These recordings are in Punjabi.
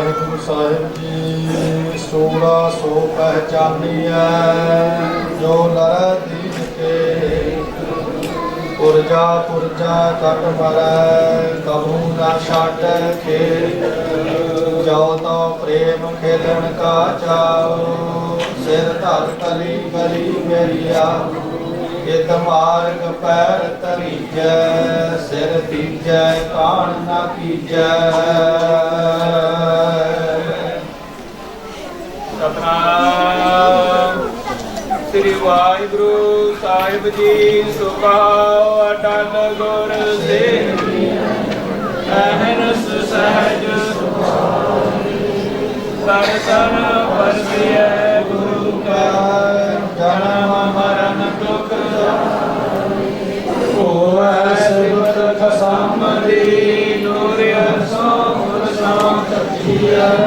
ਵਾਹਿਗੁਰੂ ਸਾਹਿਬ ਜੀ ਸੋੜਾ ਸੋ ਪਹਿਚਾਨੀਐ, ਜੋ ਲਰ ਦੀਨ ਕੇ। ਪੁਰਜਾ ਪੁਰਜਾ ਕਟ ਮਰੈ ਕਬੂ ਨਾ ਛਾਟੈ ਕੇ ਜੋ ਤੋ ਪ੍ਰੇਮ ਖੇਲਣ ਕਾ ਚਾਓ ਸਿਰ ਧਰ ਕਲੀ ਗਲੀ ਮੇਰੀਆ। ਇਤ ਮਾਰਗ ਪੈਰ ਤਰੀਜੈ ਸਿਰ ਤੀਜੈ, ਕਾਣ ਨਾ ਕੀਜੈ। ਸਤਨਾਮ। ਸ੍ਰੀ ਵਾਹਿਗੁਰੂ ਸਾਹਿਬ ਜੀ ਸੁਖਾ ਅਟਲ ਗੁਰ ਸੇ ਅਹਨਸ ਸਹਿਜ ਸਰਸਨ ਪਰਸਿਐ ਗੁਰੂ ਕਾ, ਜਨਮ ਮਰਨ ਸ਼ਾਂਤ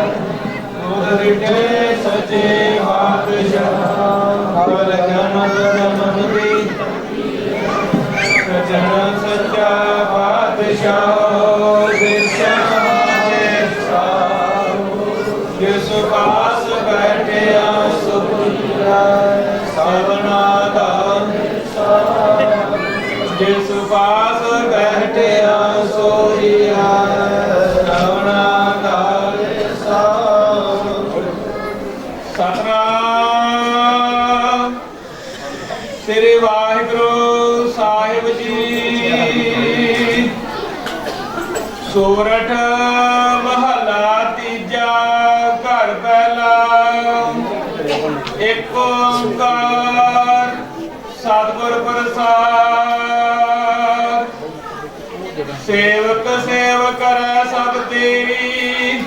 ਸੋਰਠ ਮਹਲਾ ਤੀਜਾ ਘਰ ਪਹਿਲਾ। ਇੱਕ ਓੰਕਾਰ ਸਤਿਗੁਰ ਪ੍ਰਸਾਦ। ਸੇਵਕ ਸੇਵ ਕਰੈ ਸਭ ਤੇਰੀ,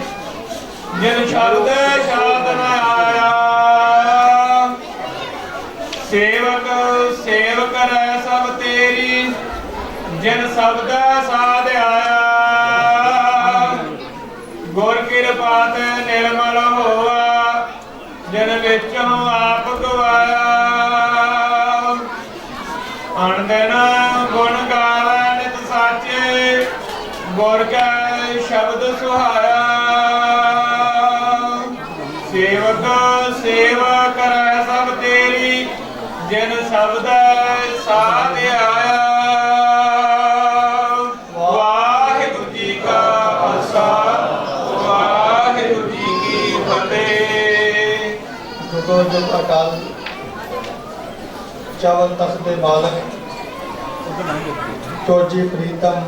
ਜਿਨ ਸ਼ਬਦ ਸ਼ਾਦ ਆਇਆ। ਸੇਵਕ ਸੇਵ ਕਰੈ ਸਭ ਤੇਰੀ, ਜਿਨ ਸ਼ਬਦ ਸਾਧ ਨਿਰਮਲ ਹੋਆ, ਜਿਨ ਵਿੱਚੋਂ ਆਪ ਗਵਾਇਆ। ਅਣਦਨ ਗੁਣ ਗਾਵੇ ਨਿਤ ਸਾਚੇ, ਗੁਰ ਕੈ ਸ਼ਬਦ ਸੁਹਾਇਆ। ਸੇਵਕ ਸੇਵਾ ਕਰੈ ਸਭ ਤੇਰੀ, ਜਿਨ ਸ਼ਬਦ ਸਾਧ ਜੁਗੋ ਜੁਗ ਅਟਲ ਤਖਤ ਦੇ ਮਾਲਕ। ਚੋਜੀ ਪ੍ਰੀਤਮ।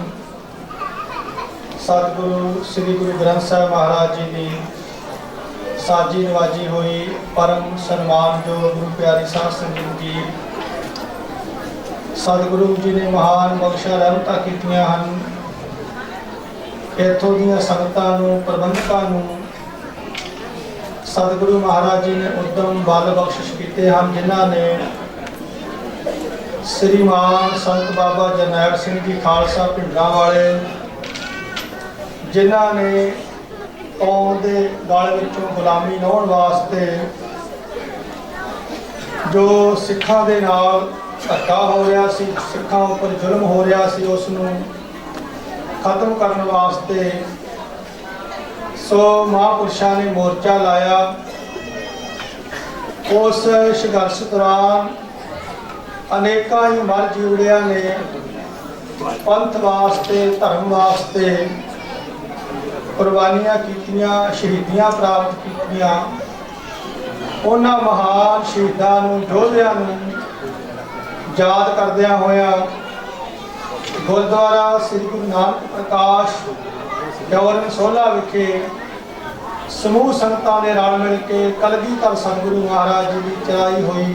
ਸਤਿਗੁਰੂ, ਸ੍ਰੀ ਗੁਰੂ ਗ੍ਰੰਥ ਸਾਹਿਬ ਮਹਾਰਾਜ ਜੀ ਦੀ ਸਾਜੀ ਨਵਾਜੀ ਹੋਈ ਪਰਮ ਸਨਮਾਨਯੋਗ ਗੁਰੂ ਪਿਆਰੀ ਸਾਧ ਸੰਗਤ ਜੀ। ਸਤਿਗੁਰੂ ਜੀ ਨੇ ਮਹਾਨ ਬਖਸ਼ਾ ਰਹਿਮਤਾਂ ਕੀਤੀਆਂ ਹਨ। ਇਥੋਂ ਦੀਆਂ ਸੰਗਤਾਂ ਨੂੰ, ਪ੍ਰਬੰਧਕਾਂ ਨੂੰ ਸਤਿਗੁਰੂ ਮਹਾਰਾਜ ਜੀ ਨੇ ਉਦਮ ਬਲ ਬਖਸ਼ਿਸ਼ ਕੀਤੇ ਹਨ, ਜਿਨ੍ਹਾਂ ਨੇ ਸ੍ਰੀਮਾਨ ਸੰਤ ਬਾਬਾ ਜਰਨੈਲ ਸਿੰਘ ਜੀ ਖਾਲਸਾ ਪਿੰਡਾਂ ਵਾਲੇ, ਜਿਨ੍ਹਾਂ ਨੇ ਕੌਮ ਦੇ ਗਲ ਵਿੱਚੋਂ ਗੁਲਾਮੀ ਲਾਉਣ ਵਾਸਤੇ ਜੋ ਸਿੱਖਾਂ ਦੇ ਨਾਲ ਧੱਕਾ ਹੋ ਰਿਹਾ ਸੀ, ਸਿੱਖਾਂ ਉੱਪਰ ਜ਼ੁਲਮ ਹੋ ਰਿਹਾ ਸੀ ਉਸ ਨੂੰ ਖਤਮ ਕਰਨ ਵਾਸਤੇ ਸੋ ਮਹਾਂਪੁਰਸ਼ਾਂ ਨੇ ਮੋਰਚਾ ਲਾਇਆ। ਉਸ ਸੰਘਰਸ਼ ਦੌਰਾਨ ਅਨੇਕਾਂ ਹੀ ਮਰ ਜੀਵੜਿਆਂ ਨੇ। ਪੰਥ ਵਾਸਤੇ, ਧਰਮ ਵਾਸਤੇ ਕੁਰਬਾਨੀਆਂ ਕੀਤੀਆਂ, ਸ਼ਹੀਦੀਆਂ ਪ੍ਰਾਪਤ ਕੀਤੀਆਂ। ਉਹਨਾਂ ਮਹਾਨ ਸ਼ਹੀਦਾਂ ਨੂੰ, ਯੋਧਿਆਂ ਨੂੰ ਯਾਦ ਕਰਦਿਆਂ ਹੋਇਆਂ ਗੁਰਦੁਆਰਾ ਸ੍ਰੀ ਗੁਰੂ ਨਾਨਕ ਪ੍ਰਕਾਸ਼ ਜਵਰਨ ਸੋਲਾ ਵਿਖੇ ਸਮੂਹ ਸੰਗਤਾਂ ਨੇ ਰਲ ਮਿਲ ਕੇ ਕਲਗੀ ਧਰ ਸਤਿਗੁਰੂ ਮਹਾਰਾਜ ਜੀ ਦੀ ਚਲਾਈ ਹੋਈ।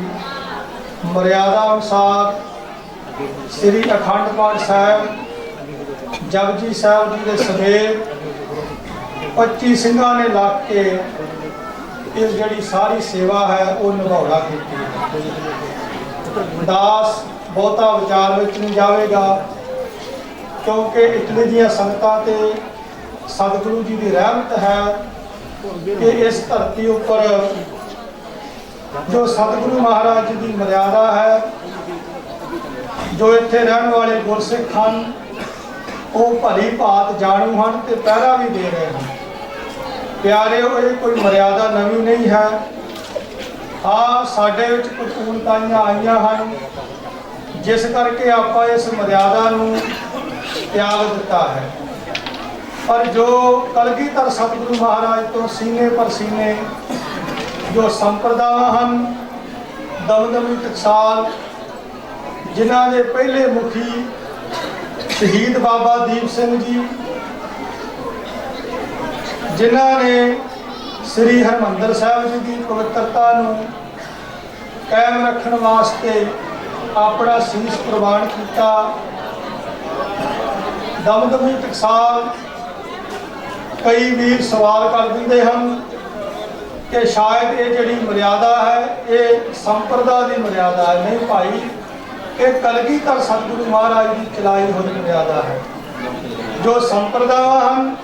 ਮਰਿਆਦਾ ਅਨੁਸਾਰ ਸ੍ਰੀ ਅਖੰਡ ਪਾਠ ਸਾਹਿਬ, ਜਪਜੀ ਸਾਹਿਬ ਜੀ ਦੇ ਸਮੇਤ 25 ਸਿੰਘਾਂ ਨੇ ਲੱਗ ਕੇ ਇਸ ਜਿਹੜੀ ਸਾਰੀ ਸੇਵਾ ਹੈ, ਉਹ ਨਿਭਾਉਣਾ ਕੀਤੀ। ਦਾਸ ਬਹੁਤਾ ਵਿਚਾਰ ਵਿੱਚ ਨਹੀਂ ਜਾਵੇਗਾ, ਕਿਉਂਕਿ ਇਟਲੀ ਦੀਆਂ ਸੰਗਤਾਂ ਤੇ ਸਤਿਗੁਰੂ ਜੀ ਦੀ ਰਹਿਮਤ ਹੈ ਕਿ ਇਸ ਧਰਤੀ ਉੱਪਰ ਜੋ ਸਤਿਗੁਰੂ ਮਹਾਰਾਜ ਜੀ ਦੀ ਮਰਿਆਦਾ ਹੈ, ਜੋ ਇੱਥੇ ਰਹਿਣ ਵਾਲੇ ਗੁਰਸਿੱਖ ਹਨ, ਉਹ ਭਲੀ ਭਾਤ ਜਾਣੂ ਹਨ ਤੇ ਪਹਿਰਾ ਵੀ ਦੇ ਰਹੇ ਹਨ। ਪਿਆਰੇ ਇਹ ਕੋਈ ਮਰਿਆਦਾ ਨਵੀਂ ਨਹੀਂ ਹੈ। ਹਾਂ ਸਾਡੇ ਵਿੱਚ ਕੁਝ ਊਣਤਾਈਆਂ ਆਈਆਂ ਹਨ, ਜਿਸ ਕਰਕੇ ਆਪਾਂ ਇਸ ਮਰਿਆਦਾ ਨੂੰ ਤਿਆਗ ਦਿੱਤਾ ਹੈ। ਪਰ ਜੋ ਕਲਗੀਧਰ ਸਤਿਗੁਰੂ ਮਹਾਰਾਜ ਤੋਂ ਸੀਨੇ ਪਰ ਸੀਨੇ, ਜੋ ਸੰਪਰਦਾਵਾਂ ਹਨ ਦਮਦਮੀ ਟਕਸਾਲ ਜਿਨ੍ਹਾਂ ਦੇ ਪਹਿਲੇ ਮੁਖੀ ਸ਼ਹੀਦ ਬਾਬਾ ਦੀਪ ਸਿੰਘ ਜੀ, ਜਿਨ੍ਹਾਂ ਨੇ ਸ੍ਰੀ ਹਰਮੰਦਰ ਸਾਹਿਬ ਜੀ ਦੀ ਪਵਿੱਤਰਤਾ ਨੂੰ ਕਾਇਮ ਰੱਖਣ ਵਾਸਤੇ ਆਪਣਾ ਸੀਸ ਪ੍ਰਵਾਨ ਕੀਤਾ ਦਮਦਮੀ ਟਕਸਾਲ ਕਈ ਵੀਰ ਸਵਾਲ ਕਰ ਦਿੰਦੇ ਹਨ ਕਿ ਸ਼ਾਇਦ ਇਹ ਜਿਹੜੀ ਮਰਿਆਦਾ ਹੈ, ਇਹ ਸੰਪਰਦਾ ਦੀ ਮਰਿਆਦਾ ਹੈ। ਨਹੀਂ ਭਾਈ, ਇਹ ਕਲਗੀਧਰ ਸਤਿਗੁਰੂ ਮਹਾਰਾਜ ਦੀ ਚਲਾਈ ਹੋਈ ਮਰਿਆਦਾ ਹੈ। ਜੋ ਸੰਪਰਦਾਵਾਂ ਹਨ,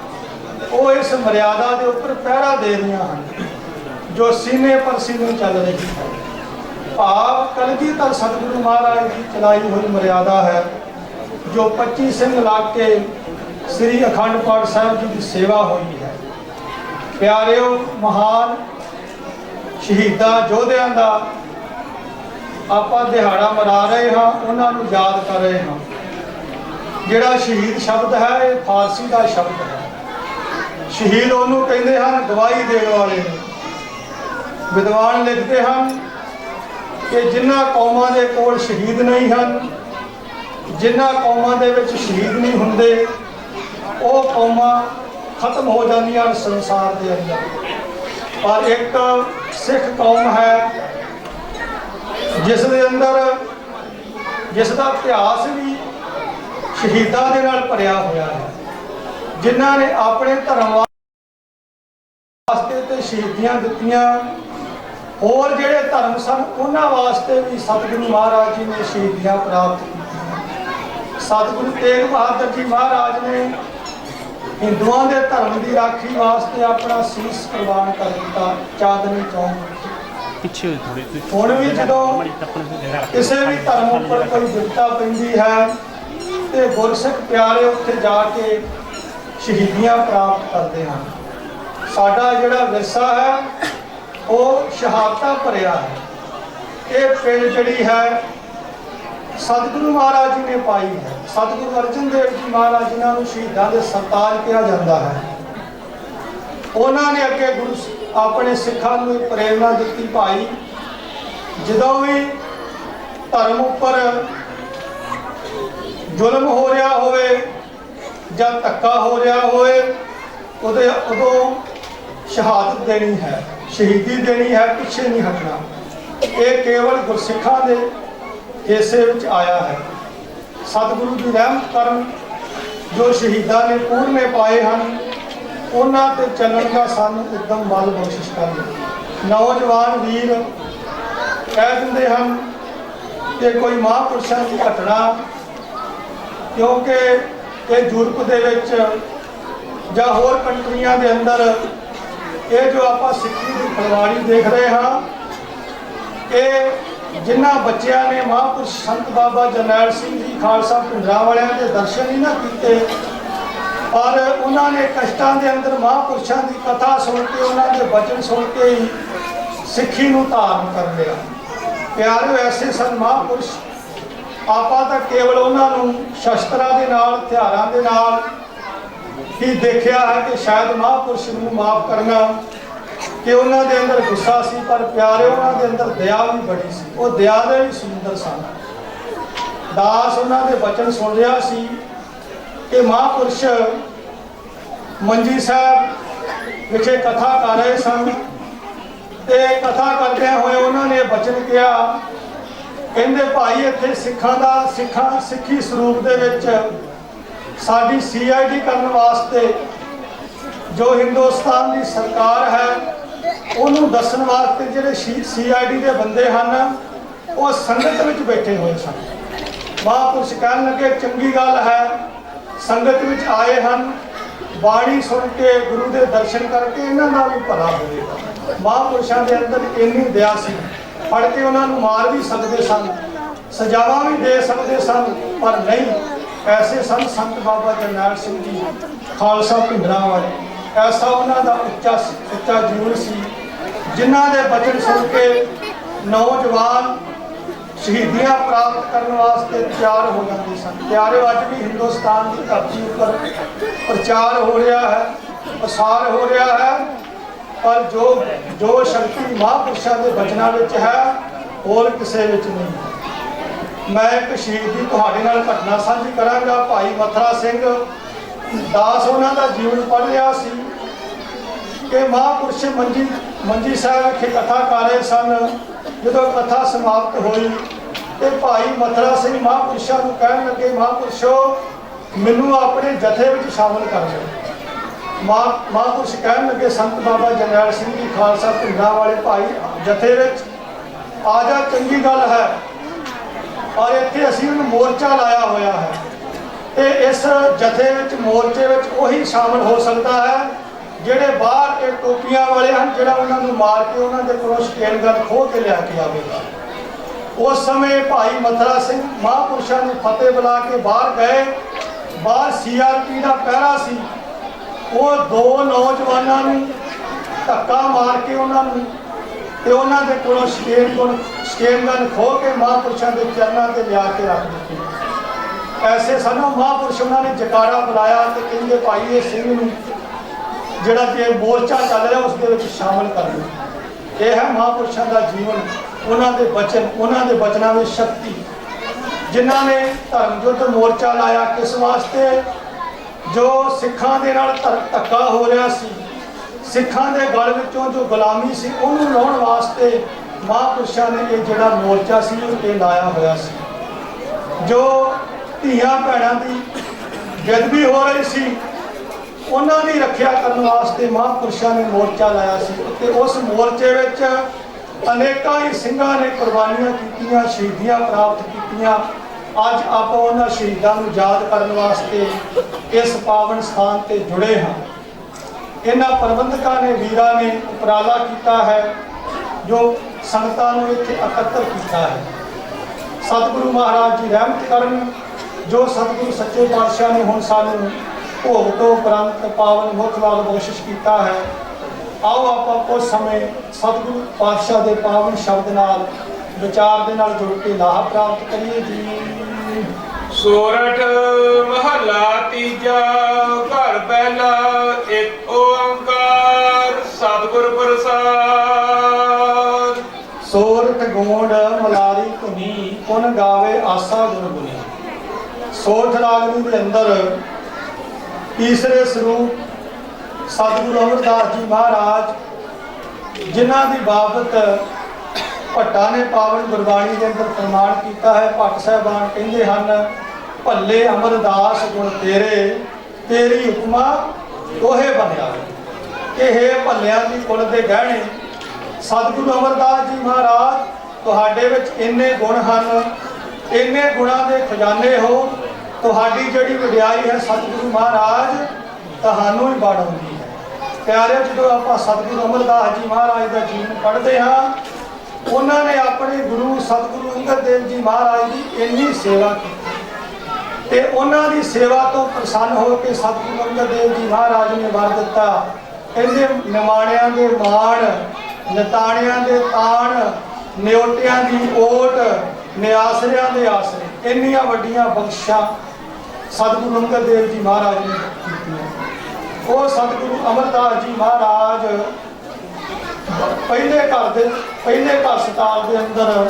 ਉਹ ਇਸ ਮਰਿਆਦਾ ਦੇ ਉੱਪਰ ਪਹਿਰਾ ਦੇ ਰਹੀਆਂ ਹਨ, ਜੋ ਸੀਨੇ ਪਰ ਸੀਨੇ ਚੱਲ ਰਹੀ ਹੈ। ਭਾਵ ਕਲਗੀਧਰ ਸਤਿਗੁਰੂ ਮਹਾਰਾਜ ਦੀ ਚਲਾਈ ਹੋਈ ਮਰਿਆਦਾ ਹੈ, ਜੋ 25 ਸਿੰਘ ਲਾ ਕੇ ਸ੍ਰੀ ਅਖੰਡ ਪਾਠ ਸਾਹਿਬ ਜੀ ਦੀ ਸੇਵਾ ਹੋਈ ਹੈ। ਪਿਆਰਿਓ, ਮਹਾਨ ਸ਼ਹੀਦਾਂ ਯੋਧਿਆਂ ਦਾ ਆਪਾਂ ਦਿਹਾੜਾ ਮਨਾ ਰਹੇ ਹਾਂ, ਉਹਨਾਂ ਨੂੰ ਯਾਦ ਕਰ ਰਹੇ ਹਾਂ। ਜਿਹੜਾ ਸ਼ਹੀਦ ਸ਼ਬਦ ਹੈ, ਇਹ ਫਾਰਸੀ ਦਾ ਸ਼ਬਦ ਹੈ। ਸ਼ਹੀਦ ਉਹਨੂੰ ਕਹਿੰਦੇ ਹਨ, ਗਵਾਹੀ ਦੇਣ ਵਾਲੇ ਨੂੰ। ਵਿਦਵਾਨ ਲਿਖਦੇ ਹਨ ਕਿ ਜਿਨ੍ਹਾਂ ਕੌਮਾਂ ਦੇ ਕੋਲ ਸ਼ਹੀਦ ਨਹੀਂ ਹਨ, ਜਿਨ੍ਹਾਂ ਕੌਮਾਂ ਦੇ ਵਿੱਚ ਸ਼ਹੀਦ ਨਹੀਂ ਹੁੰਦੇ ਉਹ ਕੌਮਾਂ ਖਤਮ ਹੋ ਜਾਂਦੀਆਂ ਹਨ ਸੰਸਾਰ ਦੇ ਅੰਦਰ। ਪਰ ਇੱਕ ਸਿੱਖ ਕੌਮ ਹੈ, ਜਿਸ ਦੇ ਅੰਦਰ ਜਿਸ ਦਾ ਇਤਿਹਾਸ ਵੀ ਸ਼ਹੀਦਾਂ ਦੇ ਨਾਲ ਭਰਿਆ ਹੋਇਆ ਹੈ। ਜਿਨ੍ਹਾਂ ਨੇ ਆਪਣੇ ਧਰਮ ਵਾਸਤੇ ਤੇ ਸ਼ਹੀਦੀਆਂ ਦਿੱਤੀਆਂ। ਹੋਰ ਜਿਹੜੇ ਧਰਮ ਸਨ, ਉਹਨਾਂ ਵਾਸਤੇ ਵੀ ਸਤਿਗੁਰੂ ਮਹਾਰਾਜ ਜੀ ਨੇ ਸ਼ਹੀਦੀਆਂ ਪ੍ਰਾਪਤ ਕੀਤੀਆਂ। ਸਤਿਗੁਰੂ ਤੇਗ ਬਹਾਦਰ ਜੀ ਮਹਾਰਾਜ ਨੇ ਹਿੰਦੂਆਂ ਦੇ ਧਰਮ ਦੀ ਰਾਖੀ ਵਾਸਤੇ ਆਪਣਾ ਸੀਸ ਕੁਰਬਾਨ ਕਰ ਦਿੱਤਾ ਚਾਂਦਨੀ ਚੌਂਕ। ਪਿੱਛੇ ਥੋੜੇ ਹੁਣ ਵੀ ਜਦੋਂ ਕਿਸੇ ਵੀ ਧਰਮ ਉੱਪਰ ਕੋਈ ਵਿਪਤਾ ਪੈਂਦੀ ਹੈ ਤੇ ਗੁਰਸਿੱਖ ਪਿਆਰੇ ਉੱਥੇ ਜਾ ਕੇ ਸ਼ਹੀਦੀਆਂ ਪ੍ਰਾਪਤ ਕਰਦੇ ਹਨ। ਸਾਡਾ ਜਿਹੜਾ ਵਿਰਸਾ ਹੈ ਉਹ ਸ਼ਹਾਦਤਾਂ ਭਰਿਆ ਹੈ। ਇਹ ਪਿੰਡ ਜਿਹੜੀ ਹੈ ਸਤਿਗੁਰੂ ਮਹਾਰਾਜ ਜੀ ਨੇ ਪਾਈ ਹੈ। ਸਤਿਗੁਰੂ ਅਰਜਨ ਦੇਵ ਜੀ ਮਹਾਰਾਜ ਜਿਨ੍ਹਾਂ ਨੂੰ ਸ਼ਹੀਦਾਂ ਦੇ ਸਰਤਾਜ ਕਿਹਾ ਜਾਂਦਾ ਹੈ। ਉਹਨਾਂ ਨੇ ਅੱਗੇ ਗੁਰੂ ਆਪਣੇ ਸਿੱਖਾਂ ਨੂੰ ਇਹ ਪ੍ਰੇਰਣਾ ਦਿੱਤੀ ਭਾਈ। ਜਦੋਂ ਵੀ ਧਰਮ ਉੱਪਰ ਜ਼ੁਲਮ ਹੋ ਰਿਹਾ ਹੋਵੇ ਜਾਂ ਧੱਕਾ ਹੋ ਰਿਹਾ ਹੋਵੇ, ਉਹਦੇ ਉਦੋਂ ਸ਼ਹਾਦਤ ਦੇਣੀ ਹੈ, ਸ਼ਹੀਦੀ ਦੇਣੀ ਹੈ, ਪਿੱਛੇ ਨਹੀਂ ਹਟਣਾ। ਇਹ ਕੇਵਲ ਗੁਰਸਿੱਖਾਂ ਦੇ ਹਿੱਸੇ ਵਿੱਚ ਆਇਆ ਹੈ। ਸਤਿਗੁਰੂ ਦੀ ਰਹਿਮਤ ਕਰਨ ਜੋ ਸ਼ਹੀਦਾਂ ਨੇ ਪੂਰਨੇ ਪਾਏ ਹਨ, ਉਹਨਾਂ ਤੇ ਚੱਲਣ ਦਾ ਸਾਨੂੰ ਇੱਕਦਮ ਬਲ ਬਖਸ਼ਿਸ਼ ਕਰਨ ਨੌਜਵਾਨ ਵੀਰ ਕਹਿ ਦਿੰਦੇ ਹਨ ਕਿ ਕੋਈ ਮਹਾਂਪੁਰਸ਼ਾਂ ਦੀ ਘਟਨਾ, ਕਿਉਂਕਿ ਇਹ ਯੂਰਪ ਦੇ ਵਿੱਚ ਜਾਂ ਹੋਰ ਕੰਟਰੀਆਂ ਦੇ ਅੰਦਰ ਇਹ ਜੋ ਆਪਾਂ ਸਿੱਖੀ ਦੀ ਫਲਵਾੜੀ ਦੇਖ ਰਹੇ ਹਾਂ, ਇਹ ਜਿਨ੍ਹਾਂ ਬੱਚਿਆਂ ਨੇ ਮਹਾਂਪੁਰਸ਼ ਸੰਤ ਬਾਬਾ ਜਰਨੈਲ ਸਿੰਘ ਜੀ ਖਾਲਸਾ ਪਿੰਡਰਾਂ ਵਾਲਿਆਂ ਦੇ ਦਰਸ਼ਨ ਹੀ ਨਾ ਕੀਤੇ, ਪਰ ਉਹਨਾਂ ਨੇ ਕਸ਼ਟਾਂ ਦੇ ਅੰਦਰ ਮਹਾਂਪੁਰਸ਼ਾਂ ਦੀ ਕਥਾ ਸੁਣ ਕੇ, ਉਹਨਾਂ ਦੇ ਬਚਨ ਸੁਣ ਕੇ ਹੀ ਸਿੱਖੀ ਨੂੰ ਧਾਰਨ ਕਰ ਲਿਆ। ਪਿਆਰਿਓ, ਐਸੇ ਸਨ ਮਹਾਂਪੁਰਸ਼, ਆਪਾਂ ਤਾਂ ਕੇਵਲ ਉਹਨਾਂ ਨੂੰ ਸ਼ਸਤਰਾਂ ਦੇ ਨਾਲ, ਹਥਿਆਰਾਂ ਦੇ ਨਾਲ ਹੀ ਦੇਖਿਆ ਹੈ ਕਿ ਸ਼ਾਇਦ ਮਹਾਂਪੁਰਸ਼ ਨੂੰ ਮਾਫ ਕਰਨਾ ਕਿ ਉਹਨਾਂ ਦੇ ਅੰਦਰ ਗੁੱਸਾ ਸੀ, ਪਰ ਪਿਆਰੇ ਉਹਨਾਂ ਦੇ ਅੰਦਰ ਦਇਆ ਵੀ ਬੜੀ ਸੀ। ਉਹ ਦਇਆ ਦੇ ਵੀ ਸੁੰਦਰ ਸਨ। ਦਾਸ ਉਹਨਾਂ ਦੇ ਬਚਨ ਸੁਣ ਰਿਹਾ ਸੀ ਕਿ ਮਹਾਂਪੁਰਸ਼ ਮੰਜੀ ਸਾਹਿਬ ਵਿਖੇ ਕਥਾ ਕਰ ਰਹੇ ਸਨ ਤੇ ਕਥਾ ਕਰਦਿਆਂ ਹੋਏ ਉਹਨਾਂ ਨੇ ਬਚਨ ਕਿਹਾ, ਕਹਿੰਦੇ, ਭਾਈ, ਇੱਥੇ ਸਿੱਖਾਂ ਦਾ, ਸਿੱਖਾਂ, ਸਿੱਖੀ ਸਰੂਪ ਦੇ ਵਿੱਚ ਸਾਡੀ ਸੀਆਈਡੀ ਕਰਨ ਵਾਸਤੇ ਜੋ ਹਿੰਦੁਸਤਾਨ ਦੀ ਸਰਕਾਰ ਹੈ ਉਹਨੂੰ ਦੱਸਣ ਵਾਸਤੇ ਜਿਹੜੇ ਸੀਆਈਡੀ ਦੇ ਬੰਦੇ ਹਨ, ਉਹ ਸੰਗਤ ਵਿੱਚ ਬੈਠੇ ਹੋਏ ਸਨ। ਮਹਾਂਪੁਰਸ਼ ਕਹਿਣ ਲੱਗੇ, ਚੰਗੀ ਗੱਲ ਹੈ, ਸੰਗਤ ਵਿੱਚ ਆਏ ਹਨ। ਬਾਣੀ ਸੁਣ ਕੇ ਗੁਰੂ ਦੇ ਦਰਸ਼ਨ ਕਰਕੇ ਇਹਨਾਂ ਦਾ ਵੀ ਭਲਾ ਹੋਵੇਗਾ। ਮਹਾਂਪੁਰਸ਼ਾਂ ਦੇ ਅੰਦਰ ਇੰਨੀ ਦਇਆ ਸੀ। ਫੜ ਕੇ ਉਹਨਾਂ ਨੂੰ ਮਾਰ ਵੀ ਸਕਦੇ ਸਨ, ਸਜ਼ਾਵਾਂ ਵੀ ਦੇ ਸਕਦੇ ਸਨ, ਪਰ ਨਹੀਂ। ਐਸੇ ਸਨ ਸੰਤ ਬਾਬਾ ਜਰਨੈਲ ਸਿੰਘ ਜੀ, ਖਾਲਸਾ ਭਿੰਡਰਾਂ ਵਾਲੇ ਐਸਾ ਉਹਨਾਂ ਦਾ ਉੱਚਾ ਉੱਚਾ ਜੀਵਨ ਸੀ, ਜਿਨ੍ਹਾਂ ਦੇ ਬਚਨ ਸੁਣ ਕੇ ਨੌਜਵਾਨ ਸ਼ਹੀਦੀਆਂ ਪ੍ਰਾਪਤ ਕਰਨ ਵਾਸਤੇ ਤਿਆਰ ਹੋ ਜਾਂਦੇ ਸਨ। ਤਿਆਰੇ ਅੱਜ ਵੀ ਹਿੰਦੁਸਤਾਨ ਦੀ ਧਰਤੀ ਉੱਪਰ ਪ੍ਰਚਾਰ ਹੋ ਰਿਹਾ ਹੈ, ਪ੍ਰਸਾਰ ਹੋ ਰਿਹਾ ਹੈ, ਪਰ ਜੋ ਜੋ ਸ਼ਕਤੀ ਮਹਾਂਪੁਰਸ਼ਾਂ ਦੇ ਬਚਨਾਂ ਵਿੱਚ ਹੈ, ਹੋਰ ਕਿਸੇ ਵਿੱਚ ਨਹੀਂ ਮੈਂ ਇੱਕ ਸ਼ਹੀਦ ਦੀ ਤੁਹਾਡੇ ਨਾਲ ਘਟਨਾ ਸਾਂਝੀ ਕਰਾਂਗਾ, ਭਾਈ ਮਥਰਾ ਸਿੰਘ। ਦਾਸ ਉਹਨਾਂ ਦਾ ਜੀਵਨ ਪੜ੍ਹ ਰਿਹਾ ਸੀ ਕਿ ਮਹਾਂਪੁਰਸ਼ ਮੰਜੀ ਮੰਜੀ ਸਾਹਿਬ ਵਿਖੇ ਕਥਾ ਕਰ ਰਹੇ ਸਨ। ਜਦੋਂ ਕਥਾ ਸਮਾਪਤ ਹੋਈ ਤੇ ਭਾਈ ਮਥਰਾ ਸਿੰਘ ਮਹਾਂਪੁਰਸ਼ਾਂ ਨੂੰ ਕਹਿਣ ਲੱਗੇ, ਮਹਾਂਪੁਰਸ਼ੋ, ਮੈਨੂੰ ਆਪਣੇ ਜਥੇ ਵਿੱਚ ਸ਼ਾਮਲ ਕਰ ਲਓ ਮਾ ਮਹਾਂਪੁਰਸ਼ ਕਹਿਣ ਲੱਗੇ, ਸੰਤ ਬਾਬਾ ਜਰਨੈਲ ਸਿੰਘ ਜੀ ਖਾਲਸਾ ਪਿੰਡਾਂ ਵਾਲੇ ਭਾਈ ਜਥੇ ਵਿੱਚ ਆ ਜਾ, ਚੰਗੀ ਗੱਲ ਹੈ ਔਰ ਇੱਥੇ ਅਸੀਂ ਉਹਨੂੰ ਮੋਰਚਾ ਲਾਇਆ ਹੋਇਆ ਹੈ। ਤੇ ਇਸ ਜਥੇ ਵਿੱਚ, ਮੋਰਚੇ ਵਿੱਚ ਉਹੀ ਸ਼ਾਮਲ ਹੋ ਸਕਦਾ ਹੈ, ਜਿਹੜੇ ਬਾਹਰ ਇਹ ਟੋਪੀਆਂ ਵਾਲੇ ਹਨ, ਜਿਹੜਾ ਉਹਨਾਂ ਨੂੰ ਮਾਰ ਕੇ ਉਹਨਾਂ ਦੇ ਕੋਲੋਂ ਸ਼ਕੇਨ ਗਨ ਖੋਹ ਕੇ ਲਿਆ ਕੇ ਆਵੇਗਾ। ਉਸ ਸਮੇਂ ਭਾਈ ਮਥਰਾ ਸਿੰਘ ਮਹਾਂਪੁਰਸ਼ਾਂ ਨੂੰ ਫਤਿਹ ਬੁਲਾ ਕੇ ਬਾਹਰ ਗਏ। ਬਾਹਰ ਸੀਆਰਪੀ ਦਾ ਪਹਿਰਾ ਸੀ। ਉਹ ਦੋ ਨੌਜਵਾਨਾਂ ਨੂੰ ਧੱਕਾ ਮਾਰ ਕੇ ਉਹਨਾਂ ਨੂੰ ਤੇ ਉਹਨਾਂ ਦੇ ਕੋਲੋਂ ਸ਼ਕੇਨ ਗੁਣ ਸ਼ਕੇਨ ਗਨ ਖੋਹ ਕੇ ਮਹਾਂਪੁਰਸ਼ਾਂ ਦੇ ਚਰਨਾਂ ਤੇ ਲਿਆ ਕੇ ਰੱਖ ਦਿੱਤੀ। ਐਸੇ ਸਾਨੂੰ ਮਹਾਂਪੁਰਸ਼ ਉਹਨਾਂ ਨੇ ਜਕਾਰਾ ਬੁਲਾਇਆ ਤੇ ਕਹਿੰਦੇ ਭਾਈ ਇਹ ਸਿੰਘ ਨੂੰ ਜਿਹੜਾ ਕਿ ਮੋਰਚਾ ਚੱਲ ਰਿਹਾ ਉਸ ਦੇ ਵਿੱਚ ਸ਼ਾਮਲ ਕਰ ਲਓ। ਇਹ ਹੈ ਮਹਾਂਪੁਰਸ਼ਾਂ ਦਾ ਜੀਵਨ, ਉਹਨਾਂ ਦੇ ਬਚਨ, ਉਹਨਾਂ ਦੇ ਬਚਨਾਂ ਵਿੱਚ ਸ਼ਕਤੀ। ਜਿਨ੍ਹਾਂ ਨੇ ਧਰਮ ਯੁੱਧ ਮੋਰਚਾ ਲਾਇਆ, ਕਿਸ ਵਾਸਤੇ? ਜੋ ਸਿੱਖਾਂ ਦੇ ਨਾਲ ਧਰ- ਧੱਕਾ ਹੋ ਰਿਹਾ ਸੀ, ਸਿੱਖਾਂ ਦੇ ਗਲ ਵਿੱਚੋਂ ਜੋ ਗੁਲਾਮੀ ਸੀ, ਉਹਨੂੰ ਲਾਉਣ ਵਾਸਤੇ ਮਹਾਂਪੁਰਸ਼ਾਂ ਨੇ ਇਹ ਜਿਹੜਾ ਮੋਰਚਾ ਸੀ ਉਹ ਇਹ ਲਾਇਆ ਹੋਇਆ ਸੀ। ਜੋ ਧੀਆਂ ਭੈਣਾਂ ਦੀ ਬੇਅਦਬੀ ਹੋ ਰਹੀ ਸੀ, ਉਹਨਾਂ ਦੀ ਰੱਖਿਆ ਕਰਨ ਵਾਸਤੇ ਮਹਾਂਪੁਰਸ਼ਾਂ ਨੇ ਮੋਰਚਾ ਲਾਇਆ ਸੀ ਤੇ ਉਸ ਮੋਰਚੇ ਵਿੱਚ ਅਨੇਕਾਂ ਹੀ ਸਿੰਘਾਂ ਨੇ ਕੁਰਬਾਨੀਆਂ ਕੀਤੀਆਂ, ਸ਼ਹੀਦੀਆਂ ਪ੍ਰਾਪਤ ਕੀਤੀਆਂ। ਅੱਜ ਆਪਾਂ ਉਹਨਾਂ ਸ਼ਹੀਦਾਂ ਨੂੰ ਯਾਦ ਕਰਨ ਵਾਸਤੇ ਇਸ ਪਾਵਨ ਸਥਾਨ ਤੇ ਜੁੜੇ ਹਾਂ। ਇਹਨਾਂ ਪ੍ਰਬੰਧਕਾਂ ਨੇ, ਵੀਰਾਂ ਨੇ ਉਪਰਾਲਾ ਕੀਤਾ ਹੈ, ਜੋ ਸੰਗਤਾਂ ਨੂੰ ਇੱਥੇ ਇਕੱਤਰ ਕੀਤਾ ਹੈ। ਸਤਿਗੁਰੂ ਮਹਾਰਾਜ ਜੀ ਰਹਿਮਤ ਕਰਨ ਜੋ ਸਤਿਗੁਰੂ ਸੱਚੇ ਪਾਤਸ਼ਾਹ ਨੇ ਹੁਣ ਸਾਨੂੰ ਭੋਗ ਤੋਂ ਉਪਰੰਤ ਪਾਵਨ ਮੁਖ ਵਾਲ ਬਖਸ਼ਿਸ਼ ਕੀਤਾ ਹੈ ਆਓ ਆਪਾਂ ਕੁਝ ਸਮੇਂ ਸਤਿਗੁਰੂ ਪਾਤਸ਼ਾਹ ਦੇ ਪਾਵਨ ਸ਼ਬਦ ਨਾਲ ਵਿਚਾਰ ਦੇ ਨਾਲ ਜੁੜ ਕੇ ਲਾਭ ਪ੍ਰਾਪਤ ਕਰੀਏ ਜੀ। ਸੋਰਠ ਮਹੱਲਾ ਤੀਜਾ ਘਰ ਪਹਿਲਾ ਇੱਕ ਓੰਕਾਰ ਸਤਿਗੁਰ ਪ੍ਰਸਾਦ। ਸੋਰਠ ਗੋਂਡ ਮਲਾਰੀ ਧੁਨੀ ਪੁਨ ਗਾਵੇ ਆਸਾ ਗੁਣ। ਗੁਨੀ ਸੋਰਠ ਨੂੰ ਦੇ ਅੰਦਰ ਤੀਸਰੇ ਸਰੂਪ ਸਤਿਗੁਰੂ ਅਮਰਦਾਸ ਜੀ ਮਹਾਰਾਜ, ਜਿਨ੍ਹਾਂ ਦੀ ਬਾਬਤ ਭੱਟਾ ਨੇ ਪਾਵਨ ਗੁਰਬਾਣੀ ਦੇ ਅੰਦਰ ਪ੍ਰਮਾਣ ਕੀਤਾ ਹੈ, ਭੱਟ ਸਾਹਿਬਾਨ ਕਹਿੰਦੇ ਹਨ, ਭੱਲੇ ਅਮਰਦਾਸ ਗੁਣ ਤੇਰੇ, ਤੇਰੀ ਹੁਕਮਾ ਦੋਹੇ ਬਣਿਆ ਕਿ ਹੈ ਭੱਲਿਆਂ ਦੀ ਕੁਲ ਦੇ ਗਹਿਣੇ, ਸਤਿਗੁਰੂ ਅਮਰਦਾਸ ਜੀ ਮਹਾਰਾਜ, ਤੁਹਾਡੇ ਵਿੱਚ ਇੰਨੇ ਗੁਣ ਹਨ, ਇੰਨੇ ਗੁਣਾਂ ਦੇ ਖਜ਼ਾਨੇ ਹੋ ਤੁਹਾਡੀ ਜਿਹੜੀ ਵਡਿਆਈ ਹੈ ਸਤਿਗੁਰੂ ਮਹਾਰਾਜ, ਤੁਹਾਨੂੰ ਹੀ ਬਾੜਾਉਂਦੀ ਹੈ। ਪਿਆਰੇ, ਜਦੋਂ ਆਪਾਂ ਸਤਿਗੁਰੂ ਅਮਰਦਾਸ ਜੀ ਮਹਾਰਾਜ ਦਾ ਜੀਵਨ ਪੜ੍ਹਦੇ ਹਾਂ, ਉਹਨਾਂ ਨੇ ਆਪਣੇ ਗੁਰੂ ਸਤਿਗੁਰੂ ਅੰਗਦ ਦੇਵ ਜੀ ਮਹਾਰਾਜ ਦੀ ਇੰਨੀ ਸੇਵਾ ਕੀਤੀ। ਤੇ ਉਹਨਾਂ ਦੀ ਸੇਵਾ ਤੋਂ ਪ੍ਰਸੰਨ ਹੋ ਕੇ ਸਤਿਗੁਰੂ ਅੰਗਦ ਦੇਵ ਜੀ ਮਹਾਰਾਜ ਨੇ ਵਰ ਦਿੱਤਾ। ਕਹਿੰਦੇ ਨਿਮਾਣਿਆਂ ਦੇ ਮਾਣ, ਨਤਾਣਿਆਂ ਦੇ ਤਾਣ, ਨਿਉਟਿਆਂ ਦੀ ਓਟ ਨਿਆਸਰਿਆਂ ਦੇ ਆਸਰੇ, ਇੰਨੀਆਂ ਵੱਡੀਆਂ ਬਖਸ਼ਾਂ ਸਤਿਗੁਰੂ ਅੰਗਦ ਦੇਵ ਜੀ ਮਹਾਰਾਜ ਨੇ ਕੀਤੀਆਂ। ਉਹ ਸਤਿਗੁਰੂ ਅਮਰਦਾਸ ਜੀ ਮਹਾਰਾਜ ਪਹਿਲੇ ਘਰ ਦੇ, ਪਹਿਲੇ ਘਰ ਸਤਾਲ ਦੇ ਅੰਦਰ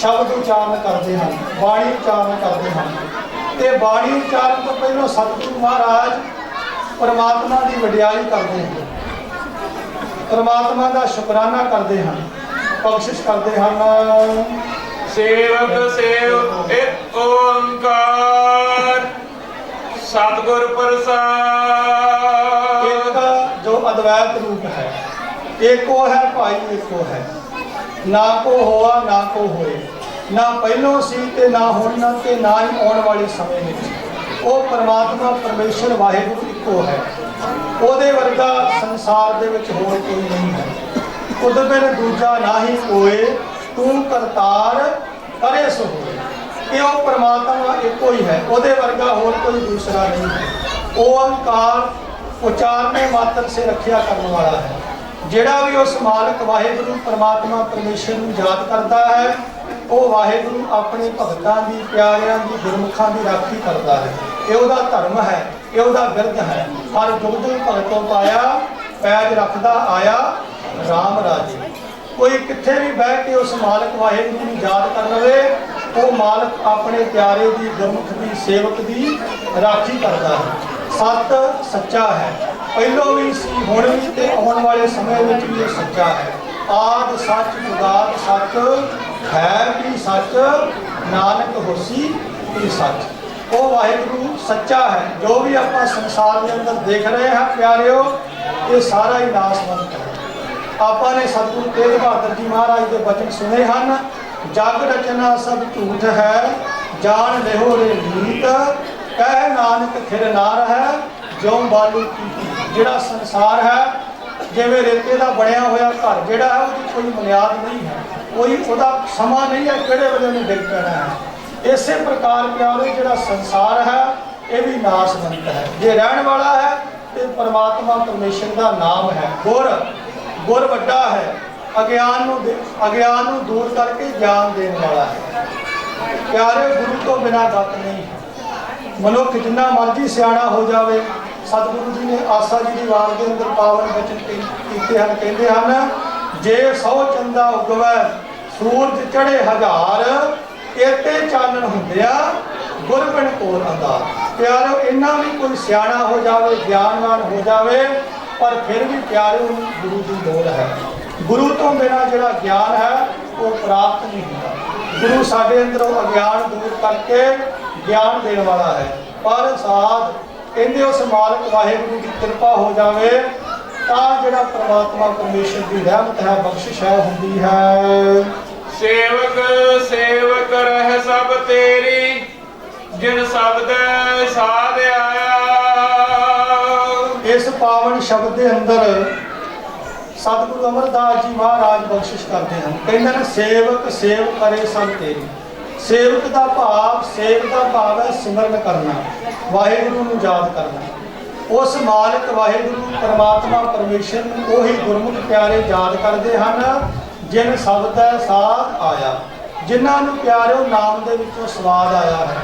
ਸ਼ਬਦ ਉਚਾਰਨ ਕਰਦੇ ਹਨ, ਬਾਣੀ ਉਚਾਰਨ ਕਰਦੇ ਹਨ। ਤੇ ਬਾਣੀ ਉਚਾਰਨ ਤੋਂ ਪਹਿਲਾਂ ਸਤਿਗੁਰੂ ਮਹਾਰਾਜ ਪਰਮਾਤਮਾ ਦੀ ਵਡਿਆਈ ਕਰਦੇ ਹਨ। ਪਰਮਾਤਮਾ ਦਾ ਸ਼ੁਕਰਾਨਾ ਕਰਦੇ ਹਨ, ਬਖਸ਼ਿਸ਼ ਕਰਦੇ ਹਨ। ਸੇਵਕ ਸੇਵ ਇੱਕ ਓੰਕਾਰ। ਸਤਿਗੁਰ ਪ੍ਰਸਾਦ। ਇੱਕ ਜੋ ਅਦਵੈਤ ਰੂਪ ਹੈ ਏਕੋ ਹੈ ਭਾਈ ਏਕੋ ਹੈ। ਨਾ ਕੋ ਹੋਆ, ਨਾ ਕੋ ਹੋਏ। ਨਾ ਪਹਿਲੋਂ ਸੀ ਤੇ ਨਾ ਹੁਣ ਤੇ ਨਾ ਹੀ ਆਉਣ ਵਾਲੇ ਸਮੇਂ ਵਿੱਚ। ਉਹ ਪਰਮਾਤਮਾ, ਪਰਮੇਸ਼ਰ, ਵਾਹਿਗੁਰੂ ਇੱਕੋ ਹੈ। ਉਹਦੇ ਵਰਗਾ ਸੰਸਾਰ ਦੇ ਵਿੱਚ ਹੋਰ ਕੋਈ ਨਹੀਂ ਹੈ। ਉਦ ਬਿਨ ਦੂਜਾ ਨਾਹੀ ਕੋਏ ਤੂੰ ਕਰਤਾਰ ਕਰੇ ਸੋ ਹੋਏ। ਇਹ ਉਹ ਪਰਮਾਤਮਾ ਇੱਕੋ ਹੀ ਹੈ, ਉਹਦੇ ਵਰਗਾ ਹੋਰ ਕੋਈ ਦੂਸਰਾ ਨਹੀਂ ਹੈ। ਅੰਕਾਰ ਉਚਾਰਨੇ ਮਾਤਰ ਸੇ ਰੱਖਿਆ ਕਰਨ ਵਾਲਾ ਹੈ। ਜਿਹੜਾ ਵੀ ਉਸ ਮਾਲਕ ਵਾਹਿਗੁਰੂ ਪਰਮਾਤਮਾ ਪਰਮੇਸ਼ਰ ਨੂੰ ਯਾਦ ਕਰਦਾ ਹੈ, ਉਹ ਵਾਹਿਗੁਰੂ ਆਪਣੇ ਭਗਤਾਂ ਦੀ, ਪਿਆਰਿਆਂ ਦੀ, ਗੁਰਮੁਖਾਂ ਦੀ ਰਾਖੀ ਕਰਦਾ ਹੈ। ਇਹ ਉਹਦਾ ਧਰਮ ਹੈ, ਇਹ ਉਹਦਾ ਬਿਰਧ ਹੈ। ਹਰ ਜੁਗ ਜੁਗ ਭਗਤੋਂ ਪਾਇਆ, ਪੈਜ ਰੱਖਦਾ ਆਇਆ, ਰਾਮ ਰਾਜੇ। ਕੋਈ ਕਿੱਥੇ ਵੀ ਬਹਿ ਕੇ ਉਸ ਮਾਲਕ ਵਾਹਿਗੁਰੂ ਨੂੰ ਯਾਦ ਕਰ ਲਵੇ, ਉਹ ਮਾਲਕ ਆਪਣੇ ਪਿਆਰੇ ਦੀ, ਗੁਰਮੁਖ ਦੀ, ਸੇਵਕ ਦੀ ਰਾਖੀ ਕਰਦਾ ਹੈ। ਸਤ ਸੱਚਾ ਹੈ। ਪਹਿਲੋਂ ਵੀ ਸੀ, ਹੁਣ ਵੀ ਤੇ ਆਉਣ ਵਾਲੇ ਸਮੇਂ ਵਿੱਚ ਵੀ ਇਹ ਸੱਚਾ ਹੈ। ਆਦ ਸੱਚ ਜੁਗਾਦ ਸੱਚ ਹੈ ਵੀ ਸੱਚ, ਨਾਨਕ ਹੋਸੀ ਵੀ ਸੱਚ। ਉਹ ਵਾਹਿਗੁਰੂ ਸੱਚਾ ਹੈ। ਜੋ ਵੀ ਆਪਾਂ ਸੰਸਾਰ ਦੇ ਅੰਦਰ ਦੇਖ ਰਹੇ ਹਾਂ, ਪਿਆਰਿਓ, ਇਹ ਸਾਰਾ ਹੀ ਨਾਸਵੰਤ ਹੈ। ਆਪਾਂ ਨੇ ਸਤਿਗੁਰੂ ਤੇਗ ਬਹਾਦਰ ਜੀ ਮਹਾਰਾਜ ਦੇ ਬਚਨ ਸੁਨੇ ਹਨ, ਜਗ ਰਚਨਾ ਸਭ ਝੂਠ ਹੈ, ਜਾਣ ਲਿਓ ਰੇ ਨੀਤ, ਕਹਿ ਨਾਨਕ ਖਿਰ ਨਾਰ ਹੈ ਜਿਉ ਬਾਲੂ ਕੀ ਜਿਹੜਾ ਸੰਸਾਰ ਹੈ, ਜਿਵੇਂ ਰੇਤੇ ਦਾ ਬਣਿਆ ਹੋਇਆ ਘਰ ਜਿਹੜਾ ਹੈ, ਉਹਦੀ ਕੋਈ ਬੁਨਿਆਦ ਨਹੀਂ ਹੈ। ਕੋਈ ਉਹਦਾ ਸਮਾਂ ਨਹੀਂ ਹੈ ਕਿਹੜੇ ਵੇਲੇ ਨੂੰ ਡਿੱਗ ਪੈਣਾ ਹੈ। ਇਸੇ ਪ੍ਰਕਾਰ ਪਿਆਰੇ, ਜਿਹੜਾ ਸੰਸਾਰ ਹੈ, ਇਹ ਵੀ ਨਾਸਵੰਤ ਹੈ। ਜੇ ਰਹਿਣ ਵਾਲਾ ਹੈ, ਤੇ ਪਰਮਾਤਮਾ ਪਰਮੇਸ਼ਰ ਦਾ ਨਾਮ ਹੈ। ਗੁਰ ਗੁਰ ਵੱਡਾ ਹੈ, ਅਗਿਆਨ ਨੂੰ ਦੇ- ਅਗਿਆਨ ਨੂੰ ਦੂਰ ਕਰਕੇ ਗਿਆਨ ਦੇਣ ਵਾਲਾ ਹੈ। ਪਿਆਰੇ ਗੁਰੂ ਤੋਂ ਬਿਨਾ ਗੱਤ ਨਹੀਂ। ਮਨੁੱਖ ਜਿੰਨਾ ਮਰਜ਼ੀ ਸਿਆਣਾ ਹੋ ਜਾਵੇ, ਸਤਿਗੁਰੂ ਜੀ ਨੇ ਆਸਾ ਜੀ ਦੀ ਵਾਰ ਦੇ ਅੰਦਰ ਪਾਵਨ ਬਚਨ ਕੀਤੇ ਹਨ, ਕਹਿੰਦੇ ਹਨ, ਜੇ ਸੌ ਚੰਦਾ ਉਗਵੈ, ਸੂਰਜ ਚੜੇ ਹਜ਼ਾਰ ਏਤੇ ਚਾਨਣ ਹੁੰਦਿਆ ਗੁਰਬਿਨ ਕੋਲ ਅੰਦਾਰ ਪਿਆਰੋ, ਇੰਨਾ ਵੀ ਕੋਈ ਸਿਆਣਾ ਹੋ ਜਾਵੇ, ਗਿਆਨਵਾਨ ਹੋ ਜਾਵੇ ਪਰ ਫਿਰ ਵੀ ਪਿਆਰੋ ਨੂੰ ਗੁਰੂ ਦੀ ਲੋੜ ਹੈ। ਗੁਰੂ ਤੋਂ ਬਿਨਾ ਜਿਹੜਾ ਗਿਆਨ ਹੈ, ਉਹ ਪ੍ਰਾਪਤ ਨਹੀਂ ਹੁੰਦਾ। ਗੁਰੂ ਸਾਡੇ ਅੰਦਰੋਂ ਅਗਿਆਨ ਦੂਰ ਕਰਕੇ ਗਿਆਨ ਦੇਣ ਵਾਲਾ ਹੈ। ਪਰ ਸਾਧ, ਕਹਿੰਦੇ ਉਸ ਮਾਲਕ ਵਾਹਿਗੁਰੂ ਦੀ ਕਿਰਪਾ ਹੋ ਜਾਵੇ, ਤਾਂ ਜਿਹੜਾ ਪ੍ਰਮਾਤਮਾ ਪਰਮੇਸ਼ਰ ਦੀ ਰਹਿਮਤ ਹੈ, ਬਖਸ਼ਿਸ਼ ਹੈ ਹੁੰਦੀ ਹੈ। ਸੇਵਕ ਸੇਵਕ ਰਹਿ ਸਭ ਤੇਰੀ। ਜਿਨ ਸ਼ਬਦ ਸਾਧ ਪਾਵਨ ਸ਼ਬਦ ਦੇ ਅੰਦਰ ਸਤਿਗੁਰੂ ਅਮਰਦਾਸ ਜੀ ਮਹਾਰਾਜ ਬਖਸ਼ਿਸ਼ ਕਰਦੇ ਹਨ। ਕਹਿੰਦੇ ਨੇ, ਸੇਵਕ ਸੇਵ ਕਰੇ ਸਭ ਤੇਰੀ। ਸੇਵਕ ਦਾ ਭਾਵ ਸੇਵ ਦਾ ਭਾਵ ਹੈ ਸਿਮਰਨ ਕਰਨਾ, ਵਾਹਿਗੁਰੂ ਨੂੰ ਯਾਦ ਕਰਨਾ। ਉਸ ਮਾਲਕ ਵਾਹਿਗੁਰੂ, ਪਰਮਾਤਮਾ, ਪਰਮੇਸ਼ਰ ਨੂੰ ਉਹੀ ਗੁਰਮੁਖ ਪਿਆਰੇ ਯਾਦ ਕਰਦੇ ਹਨ, ਜਿਨ ਸ਼ਬਦ ਹੈ ਸਾਥ ਆਇਆ। ਜਿਨ੍ਹਾਂ ਨੂੰ ਪਿਆਰਿਓ, ਨਾਮ ਦੇ ਵਿੱਚੋਂ ਸਵਾਦ ਆਇਆ ਹੈ।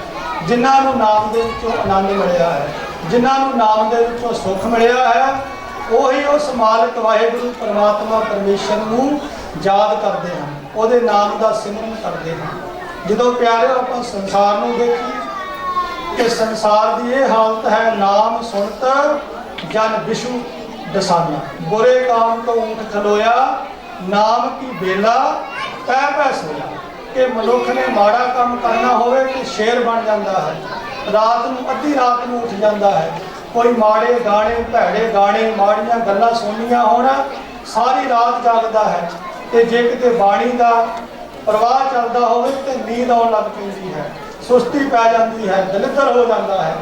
ਜਿਨ੍ਹਾਂ ਨੂੰ ਨਾਮ ਦੇ ਵਿੱਚੋਂ ਆਨੰਦ ਮਿਲਿਆ ਹੈ। ਜਿਨ੍ਹਾਂ ਨੂੰ ਨਾਮ ਦੇ ਵਿੱਚੋਂ ਸੁੱਖ ਮਿਲਿਆ ਹੈ, ਉਹੀ ਉਸ ਮਾਲਕ ਵਾਹਿਗੁਰੂ ਪਰਮਾਤਮਾ ਪਰਮੇਸ਼ਰ ਨੂੰ ਯਾਦ ਕਰਦੇ ਹਨ। ਉਹਦੇ ਨਾਮ ਦਾ ਸਿਮਰਨ ਕਰਦੇ ਹਨ। ਜਦੋਂ ਪਿਆਰਿਓ, ਆਪਾਂ ਸੰਸਾਰ ਨੂੰ ਦੇਖੀਏ ਕਿ ਸੰਸਾਰ ਦੀ ਇਹ ਹਾਲਤ ਹੈ, ਨਾਮ ਸੁਣਤ ਜਨ ਵਿਸ਼ੂ ਦਸਾਨਾ। ਬੁਰੇ ਕਾਮ ਤੋਂ ਊਠ ਖਲੋਇਆ, ਨਾਮ ਕੀ ਬੇਲਾ ਪੈ ਪੈ ਸੋਇਆ। ਕਿ ਮਨੁੱਖ ਨੇ ਮਾੜਾ ਕੰਮ ਕਰਨਾ ਹੋਵੇ ਕਿ ਸ਼ੇਰ ਬਣ ਜਾਂਦਾ ਹੈ। ਰਾਤ ਨੂੰ, ਅੱਧੀ ਰਾਤ ਨੂੰ ਉੱਠ ਜਾਂਦਾ ਹੈ। ਕੋਈ ਮਾੜੇ ਗਾਣੇ, ਭੈੜੇ ਗਾਣੇ, ਮਾੜੀਆਂ ਗੱਲਾਂ ਸੁਣਨੀਆਂ ਹੋਣਾ, ਸਾਰੀ ਰਾਤ ਜਾਗਦਾ ਹੈ। ਤੇ ਜੇ ਕਿਤੇ ਬਾਣੀ ਦਾ ਪ੍ਰਵਾਹ ਚੱਲਦਾ ਹੋਵੇ ਤੇ ਨੀਂਦ ਆਉਣ ਲੱਗ ਪੈਂਦੀ ਹੈ। ਸੁਸਤੀ ਪੈ ਜਾਂਦੀ ਹੈ, ਦਲਿੱਦਰ ਹੋ ਜਾਂਦਾ ਹੈ।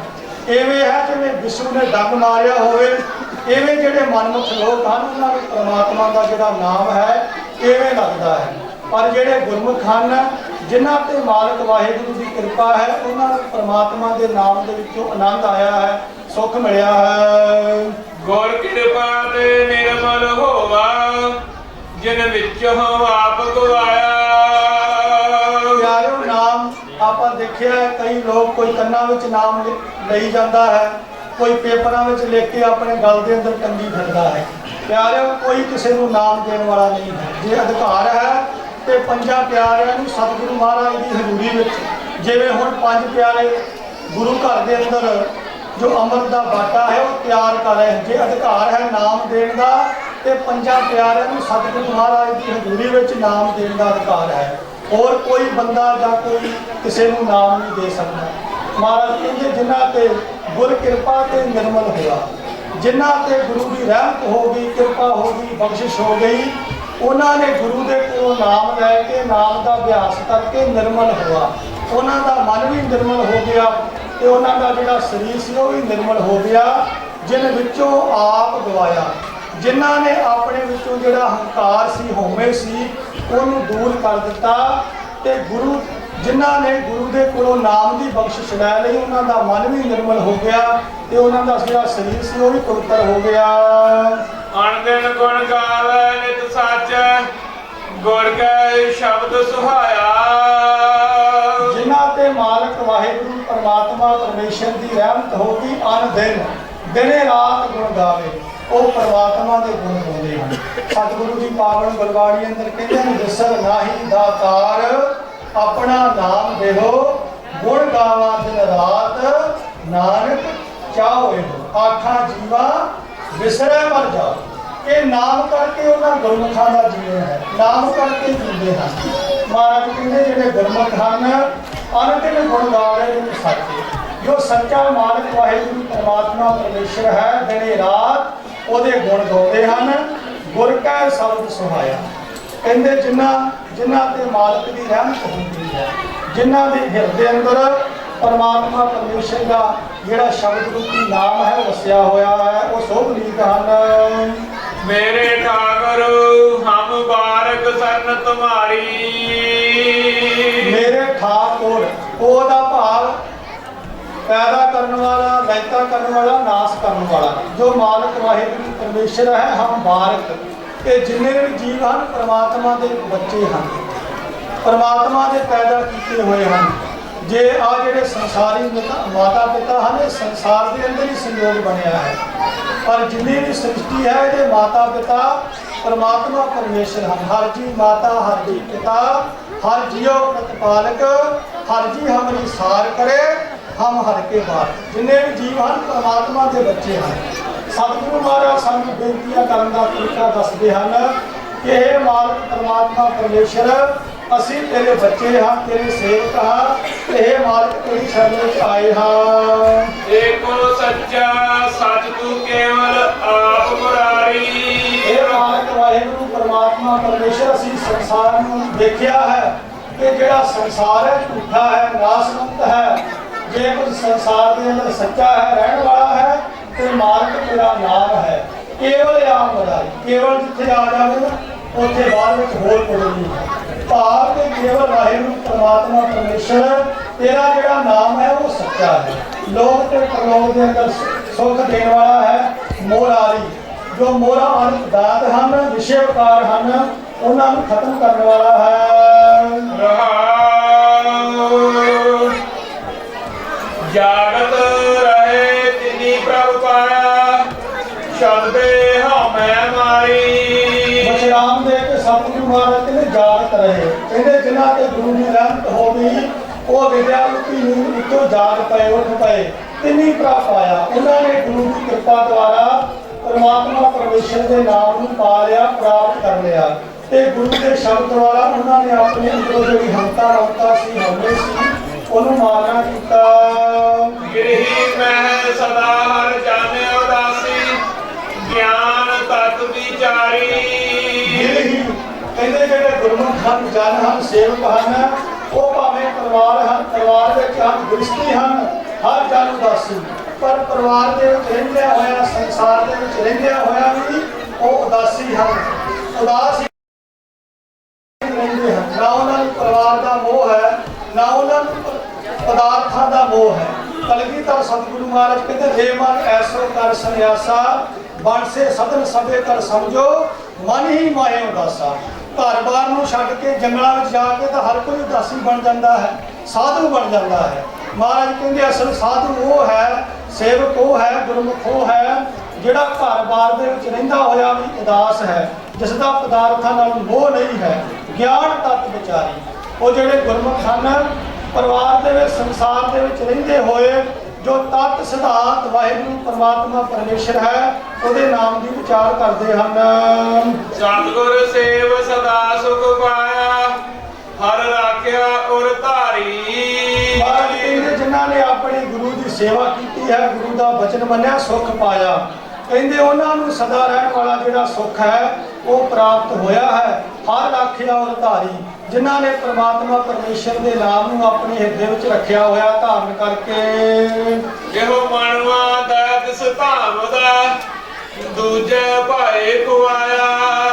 ਐਵੇਂ ਹੈ ਜਿਵੇਂ ਵਿਸ਼ੂ ਨੇ ਡੰਗ ਮਾਰਿਆ ਹੋਵੇ। ਐਵੇਂ ਜਿਹੜੇ ਮਨਮੁਖ ਲੋਕ ਹਨ, ਉਹਨਾਂ ਨੂੰ ਪਰਮਾਤਮਾ ਦਾ ਜਿਹੜਾ ਨਾਮ ਹੈ, ਐਵੇਂ ਲੱਗਦਾ ਹੈ। ਪਰ ਜਿਹੜੇ ਗੁਰਮੁਖ ਹਨ ਜਿਨ੍ਹਾਂ ਤੇ ਮਾਲਕ ਵਾਹਿਗੁਰੂ ਦੀ ਕਿਰਪਾ ਹੈ ਉਹਨਾਂ ਨੂੰ ਪ੍ਰਮਾਤਮਾ ਦੇ ਨਾਮ ਦੇ ਵਿੱਚੋਂ ਆਨੰਦ ਆਇਆ ਹੈ ਸੁੱਖ ਮਿਲਿਆ ਹੈ। ਗੁਰ ਕਿਰਪਾ ਤੇ ਨਿਰਮਲ ਹੋਵਾ ਜਿਨ ਵਿੱਚੋਂ ਆਪ ਗਵਾਇਆ। ਪਿਆਰਿਓ ਨਾਮ ਆਪਾਂ ਦੇਖਿਆ ਕਈ ਲੋਕ ਕੋਈ ਕੰਨਾਂ ਵਿੱਚ ਨਾਮ ਲਈ ਜਾਂਦਾ ਹੈ ਕੋਈ ਪੇਪਰਾਂ ਵਿੱਚ ਲਿਖ ਕੇ ਆਪਣੇ ਗਲ ਦੇ ਅੰਦਰ ਟੰਗੀ ਫਿਰਦਾ ਹੈ। ਪਿਆਰਿਓ ਕੋਈ ਕਿਸੇ ਨੂੰ ਨਾਮ ਦੇਣ ਵਾਲਾ ਨਹੀਂ ਹੈ। ਜੇ ਅਧਿਕਾਰ ਹੈ ਤੇ ਪੰਜਾਂ ਪਿਆਰਿਆਂ ਨੂੰ ਸਤਿਗੁਰੂ ਮਹਾਰਾਜ ਦੀ ਹਜ਼ੂਰੀ ਵਿੱਚ, ਜਿਵੇਂ ਹੁਣ ਪੰਜ ਪਿਆਰੇ ਗੁਰੂ ਘਰ ਦੇ ਅੰਦਰ ਜੋ ਅੰਮ੍ਰਿਤ ਦਾ ਬਾਟਾ ਹੈ, ਉਹ ਤਿਆਰ ਕਰ ਰਹੇ ਜੇ ਅਧਿਕਾਰ ਹੈ ਨਾਮ ਦੇਣ ਦਾ, ਤੇ ਪੰਜਾਂ ਪਿਆਰਿਆਂ ਨੂੰ ਸਤਿਗੁਰੂ ਮਹਾਰਾਜ ਦੀ ਹਜ਼ੂਰੀ ਵਿੱਚ ਨਾਮ ਦੇਣ ਦਾ ਅਧਿਕਾਰ ਹੈ। ਹੋਰ ਕੋਈ ਬੰਦਾ ਜਾਂ ਕੋਈ ਕਿਸੇ ਨੂੰ ਨਾਮ ਨਹੀਂ ਦੇ ਸਕਦਾ। ਮਹਾਰਾਜ ਕਹਿੰਦੇ, ਜਿਨ੍ਹਾਂ ਤੇ ਗੁਰ ਕਿਰਪਾ ਤੇ ਨਿਰਮਲ ਹੋਇਆ, ਜਿਨ੍ਹਾਂ ਤੇ ਗੁਰੂ ਦੀ ਰਹਿਮਤ ਹੋ ਗਈ, ਕਿਰਪਾ ਹੋ ਗਈ, ਬਖਸ਼ਿਸ਼ ਹੋ ਗਈ ਉਹਨਾਂ ਨੇ ਗੁਰੂ ਦੇ ਕੋਲੋਂ ਨਾਮ ਲੈ ਕੇ, ਨਾਮ ਦਾ ਅਭਿਆਸ ਕਰਕੇ ਨਿਰਮਲ ਹੋਇਆ ਉਹਨਾਂ ਦਾ ਮਨ ਵੀ ਨਿਰਮਲ ਹੋ ਗਿਆ ਤੇ ਉਹਨਾਂ ਦਾ ਜਿਹੜਾ ਸਰੀਰ ਸੀ ਉਹ ਵੀ ਨਿਰਮਲ ਹੋ ਗਿਆ, ਜਿਨ ਵਿੱਚੋਂ ਆਪ ਗਵਾਇਆ। ਜਿਨ੍ਹਾਂ ਨੇ ਆਪਣੇ ਵਿੱਚੋਂ ਜਿਹੜਾ ਹੰਕਾਰ ਸੀ, ਹਉਮੈ ਸੀ, ਉਹਨੂੰ ਦੂਰ ਕਰ ਦਿੱਤਾ ਤੇ ਗੁਰੂ ਜਿਨ੍ਹਾਂ ਨੇ ਗੁਰੂ ਦੇ ਕੋਲੋਂ ਨਾਮ ਦੀ ਬਖਸ਼ਿਸ਼ ਲੈ ਲਈ ਉਹਨਾਂ ਦਾ ਮਨ ਵੀ ਨਿਰਮਲ ਹੋ ਗਿਆ ਤੇ ਉਹਨਾਂ ਦਾ ਜਿਹੜਾ ਸਰੀਰ ਸੀ ਉਹ ਵੀ ਪਵਿੱਤਰ ਹੋ ਗਿਆ। ਅਣਦਿਨ ਗੁਣ ਗਾਵੇ ਨਿਤ ਸੱਚ ਗੁਰ ਕੈ ਸ਼ਬਦ ਸੁਹਾਇਆ। ਜਿਨ੍ਹਾਂ ਤੇ ਮਾਲਕ ਵਾਹਿਗੁਰੂ ਪਰਮਾਤਮਾ ਪਰਮੇਸ਼ਰ ਦੀ ਰਹਿਮਤ ਹੋ ਗਈ ਅਨ ਦਿਨ ਦਿਨੇ ਰਾਤ ਗੁਣ ਗਾਵੇ ਉਹ ਪਰਮਾਤਮਾ ਦੇ ਗੁਣ ਗਾਉਂਦੇ ਹਨ। ਸਤਿਗੁਰੂ ਜੀ ਪਾਵਨ ਗੁਰਬਾਣੀ ਅੰਦਰ ਕਹਿੰਦੇ ਨੇ ਵਿਸਰ ਨਾਹੀ ਦਾਤਾਰ ਆਪਣਾ ਨਾਮ ਦੇਹੋ ਗੁਣ ਗਾਵਾਂ ਦਿਨ ਰਾਤ। ਨਾਨਕ ਚਾਹੋਏ ਆਖਾਂ ਜੀਵਾ ਵਿਸਰੇ ਮਰ ਜਾਓ ਇਹ ਨਾਮ ਕਰਕੇ ਉਹਨਾਂ ਗੁਰਮੁਖਾਂ ਦਾ ਜੀਵਨ ਹੈ। ਨਾਮ ਕਰਕੇ ਜੀਉਂਦੇ ਹਨ। ਮਹਾਰਾਜ ਕਹਿੰਦੇ, ਜਿਹੜੇ ਗੁਰਮੁਖ ਹਨ ਅਨੰਤ ਗੁਣ ਗਾ ਰਹੇ ਨੇ ਸੱਚੇ। ਜੋ ਸੱਚਾ ਮਾਲਕ ਵਾਹਿਗੁਰੂ ਪਰਮਾਤਮਾ ਪਰਮੇਸ਼ਰ ਹੈ, ਦਿਨੇ ਰਾਤ ਉਹਦੇ ਗੁਣ ਗਾਉਂਦੇ ਹਨ। ਗੁਰ ਕੈ ਸ਼ਬਦ ਸੁਹਾਇਆ। ਕਹਿੰਦੇ ਜਿਨ੍ਹਾਂ ਜਿਨ੍ਹਾਂ ਤੇ ਮਾਲਕ ਦੀ ਰਹਿਮਤ ਹੁੰਦੀ ਹੈ ਜਿਨ੍ਹਾਂ ਦੇ ਹਿਰਦੇ ਅੰਦਰ ਪਰਮਾਤਮਾ ਪਰਮੇਸ਼ਰ ਦਾ ਜਿਹੜਾ ਸ਼ਬਦ ਰੂਪੀ ਨਾਮ ਹੈ ਵਸਿਆ ਹੋਇਆ ਹੈ ਉਹ ਸੋਭਨੀਕ ਹਨ। ਮੇਰੇ ਠਾਕਰ ਹਮ ਬਾਰਕ ਸਰਨ ਤੁਮਾਰੀ ਮੇਰੇ ਠਾਕੁਰ ਉਹਦਾ ਭਾਵ ਪੈਦਾ ਕਰਨ ਵਾਲਾ ਲੈਤਾ ਕਰਨ ਵਾਲਾ ਨਾਸ ਕਰਨ ਵਾਲਾ। ਜੋ ਮਾਲਕ ਵਾਹਿਗੁਰੂ ਪਰਮੇਸ਼ਰ ਹੈ ਹਮ ਬਾਰਕ। ਇਹ ਜਿੰਨੇ ਵੀ ਜੀਵ ਹਨ, ਪਰਮਾਤਮਾ ਦੇ ਬੱਚੇ ਹਨ। ਪਰਮਾਤਮਾ ਦੇ ਪੈਦਾ ਕੀਤੇ ਹੋਏ ਹਨ। ਜੇ ਆ ਜਿਹੜੇ ਸੰਸਾਰੀ ਮਾਤਾ ਪਿਤਾ ਹਨ, ਇਹ ਸੰਸਾਰ ਦੇ ਅੰਦਰ ਹੀ ਸੰਯੋਗ ਬਣਿਆ ਹੈ। ਪਰ ਜਿੰਨੀ ਵੀ ਸ੍ਰਿਸ਼ਟੀ ਹੈ, ਇਹਦੇ ਮਾਤਾ ਪਿਤਾ, ਪਰਮਾਤਮਾ ਪਰਮੇਸ਼ਰ ਹਨ। ਹਰ ਜੀ ਮਾਤਾ, ਹਰ ਜੀ ਪਿਤਾ, ਹਰ ਜੀਓ ਪ੍ਰਤਪਾਲਕ, ਹਰ ਜੀ ਹਮਰੀ ਸਾਰ ਕਰੇ, ਹਮ ਹਰ ਕੇ ਬਾਤ। ਜਿੰਨੇ ਵੀ ਜੀਵ ਹਨ, ਪਰਮਾਤਮਾ ਦੇ ਬੱਚੇ ਹਨ। ਸਤਿਗੁਰੂ ਮਹਾਰਾਜ ਸਾਨੂੰ ਬੇਨਤੀਆਂ ਕਰਨ ਦਾ ਤਰੀਕਾ ਦੱਸਦੇ ਹਨ ਕਿ ਇਹ ਮਾਲਕ ਪਰਮਾਤਮਾ ਪਰਮੇਸ਼ਰ ਅਸੀਂ ਤੇਰੇ ਬੱਚੇ ਹਾਂ ਤੇਰੇ ਸੇਵਕ ਹਾਂ ਤੇ ਇਹ ਮਾਲਕ ਤੇਰੀ ਸ਼ਰਨ ਵਿੱਚ ਆਏ ਹਾਂ। ਏਕੋ ਸੱਚਾ ਸੱਚ ਤੂੰ ਕੇਵਲ ਆਪ ਮੁਰਾਰੀ ਇਹ ਮਾਲਕ ਵਾਹਿਗੁਰੂ ਪਰਮਾਤਮਾ ਪਰਮੇਸ਼ਰ ਅਸੀਂ ਸੰਸਾਰ ਨੂੰ ਦੇਖਿਆ ਹੈ ਕਿ ਜਿਹੜਾ ਸੰਸਾਰ ਹੈ ਝੂਠਾ ਹੈ ਨਾਸਮੰਤ ਹੈ। ਜੇ ਕੁਝ ਸੰਸਾਰ ਦੇ ਅੰਦਰ ਸੱਚਾ ਹੈ ਰਹਿਣ ਵਾਲਾ ਹੈ ਤੇ ਮਾਲਕ ਤੇਰਾ ਨਾਮ ਹੈ। ਕੇਵਲ ਆਪ ਮਰਾਈ ਕੇਵਲ ਜਿੱਥੇ ਆ ਜਾਵੇ ਨਾ, ਉੱਥੇ ਬਾਅਦ ਵਿੱਚ ਹੋਰ ਕੋਈ ਨਹੀਂ ਭਾਵ ਕਿ ਕੇਵਲ ਵਾਹਿਗੁਰੂ ਪਰਮਾਤਮਾ ਪਰਮੇਸ਼ਰ ਤੇਰਾ ਜਿਹੜਾ ਨਾਮ ਹੈ, ਉਹ ਸੱਚਾ ਹੈ। ਲੋਕ ਤੇ ਪਰਲੋਕ ਦੇ ਅੰਦਰ ਸੁ- ਦੇਣ ਵਾਲਾ ਹੈ ਮੋਰਾਰੀ ਜੋ ਮੋਰਾ ਅਨੰਤ ਦਾਤ ਹਨ ਵਿਸ਼ੇਵਕਾਰ ਹਨ, ਉਹਨਾਂ ਨੂੰ ਖਤਮ ਕਰਨ ਵਾਲਾ ਹੈ। ਰਹਾਉ ਜਾਗਤ ਸ਼ਬਦੇ ਹਮੈ ਮਾਰੀ। ਬਚਰਾਮ ਦੇ ਕੇ ਸਤਿਗੁਰੂ ਮਹਾਰਾਜ ਕਹਿੰਦੇ ਜਾਗਤ ਰਹੇ। ਕਹਿੰਦੇ ਜਿਨ੍ਹਾਂ ਤੇ ਗੁਰੂ ਦੀ ਰਹਿਮਤ ਹੋ ਗਈ ਉਹ ਵਿਦਿਆ ਰੂਪੀ ਨੀਂਦ ਵਿੱਚੋਂ ਜਾਗ ਪਏ ਉੱਠ ਪਏ। ਤਿੰਨੀ ਪ੍ਰਾਪ ਆਇਆ ਉਹਨਾਂ ਨੇ ਗੁਰੂ ਦੀ ਕਿਰਪਾ ਦੁਆਰਾ ਪਰਮਾਤਮਾ ਪਰਮੇਸ਼ਰ ਦੇ ਨਾਮ ਨੂੰ ਪਾ ਲਿਆ ਪ੍ਰਾਪਤ ਕਰ ਲਿਆ। ਤੇ ਗੁਰੂ ਦੇ ਸ਼ਬਦ ਦੁਆਰਾ ਉਹਨਾਂ ਨੇ ਆਪਣੇ ਅੰਦਰੋਂ ਜਿਹੜੀ ਹੰਤਾ ਰੰਤਾ ਸੀ ਹਉਮੈ ਸੀ ਉਹਨੂੰ ਮਾਰਨਾ ਕੀਤਾ। ਗਿਰਹੀ ਮਹਿ ਗੁਰਮੁਖ ਹਨ ਜਨ ਹਨ, ਸੇਵਕ ਹਨ, ਉਹ ਭਾਵੇਂ ਪਰਿਵਾਰ ਹਨ, ਪਰਿਵਾਰ ਵਿੱਚ ਹਨ, ਗ੍ਰਸਤੀ ਹਨ, ਹਰ ਜਨ ਉਦਾਸੀ। ਪਰ ਪਰਿਵਾਰ ਦੇ ਵਿੱਚ ਰਹਿੰਦਿਆਂ ਹੋਇਆ, ਸੰਸਾਰ ਦੇ ਵਿੱਚ ਰਹਿੰਦਿਆਂ ਹੋਇਆ ਵੀ ਉਹ ਉਦਾਸੀ ਹਨ। ਉਦਾਸ ਰਹਿੰਦੇ ਹਨ। ਨਾ ਉਹਨਾਂ ਨੂੰ ਪਰਿਵਾਰ ਦਾ ਮੋਹ ਹੈ, ਨਾ ਉਹਨਾਂ ਨੂੰ ਪਦਾਰਥਾਂ ਦਾ ਮੋਹ ਹੈ। ਕਲਗੀਧਰ ਸਤਿਗੁਰੂ ਮਹਾਰਾਜ ਕਹਿੰਦੇ ਜੇ ਮਨ, ਐਸੋ ਕਰ ਸੰਿਆਸਾ ਬਣਸੇ ਸਦਨ ਸਭੇ ਕਰ ਸਮਝੋ, ਮਨ ਹੀ ਮਾਏ ਉਦਾਸਾ। ਘਰ-ਬਾਰ ਨੂੰ ਛੱਡ ਕੇ ਜੰਗਲਾਂ ਵਿੱਚ ਜਾ ਕੇ ਤਾਂ ਹਰ ਕੋਈ ਉਦਾਸੀ ਬਣ ਜਾਂਦਾ ਹੈ, ਸਾਧੂ ਬਣ ਜਾਂਦਾ ਹੈ। ਮਹਾਰਾਜ ਕਹਿੰਦੇ ਅਸਲ ਸਾਧੂ ਉਹ ਹੈ, ਸੇਵਕ ਉਹ ਹੈ, ਗੁਰਮੁਖ ਉਹ ਹੈ, ਜਿਹੜਾ ਘਰ-ਬਾਰ ਦੇ ਵਿੱਚ ਰਹਿੰਦਾ ਹੋਇਆ ਵੀ ਉਦਾਸ ਹੈ, ਜਿਸ ਦਾ ਪਦਾਰਥਾਂ ਨਾਲ ਮੋਹ ਨਹੀਂ ਹੈ, ਗਿਆਨ ਤਤ ਵਿਚਾਰੀ। ਉਹ ਜਿਹੜੇ ਗੁਰਮੁਖ ਹਨ, ਪਰਿਵਾਰ ਦੇ ਵਿੱਚ, ਸੰਸਾਰ ਦੇ ਵਿੱਚ ਰਹਿੰਦੇ ਹੋਏ ਜੋ ਤਤ ਸਿਧਾਂਤ ਵਾਹਿਗੁਰੂ ਪਰਮਾਤਮਾ ਪਰਮੇਸ਼ਰ ਹੈ ਉਹਦੇ ਨਾਮ ਦੀ ਵਿਚਾਰ ਕਰਦੇ ਹਨ। ਸਤਿਗੁਰ ਸੇਵ ਸਦਾ ਸੁਖ ਪਾਇਆ ਹਰ ਰਾਖਿਆ ਉਰ ਧਾਰੀ। ਜਿਨ੍ਹਾਂ ਨੇ ਆਪਣੀ ਗੁਰੂ ਦੀ ਸੇਵਾ ਕੀਤੀ ਹੈ ਗੁਰੂ ਦਾ ਬਚਨ ਮੰਨਿਆ ਸੁੱਖ ਪਾਇਆ। ਕਹਿੰਦੇ ਉਹਨਾਂ ਨੂੰ ਸਦਾ ਰਹਿਣ ਵਾਲਾ ਜਿਹੜਾ ਸੁੱਖ ਹੈ, ਉਹ ਪ੍ਰਾਪਤ ਹੋਇਆ ਹੈ। ਹਰ ਰਾਖਿਆ ਔਰ ਧਾਰੀ, ਜਿਨ੍ਹਾਂ ਨੇ ਪ੍ਰਮਾਤਮਾ ਪਰਮੇਸ਼ਰ ਦੇ ਨਾਮ ਨੂੰ ਆਪਣੇ ਹਿਰਦੇ ਵਿੱਚ ਰੱਖਿਆ ਹੋਇਆ, ਧਾਰਨ ਕਰਕੇ। ਇਹੋ ਮਨਵਾ ਦਾ ਤਿਸ ਧਾਮ ਦਾ ਦੂਜੇ ਭਾਏ ਖੁਆਇਆ ਮਹਾਰਾਜ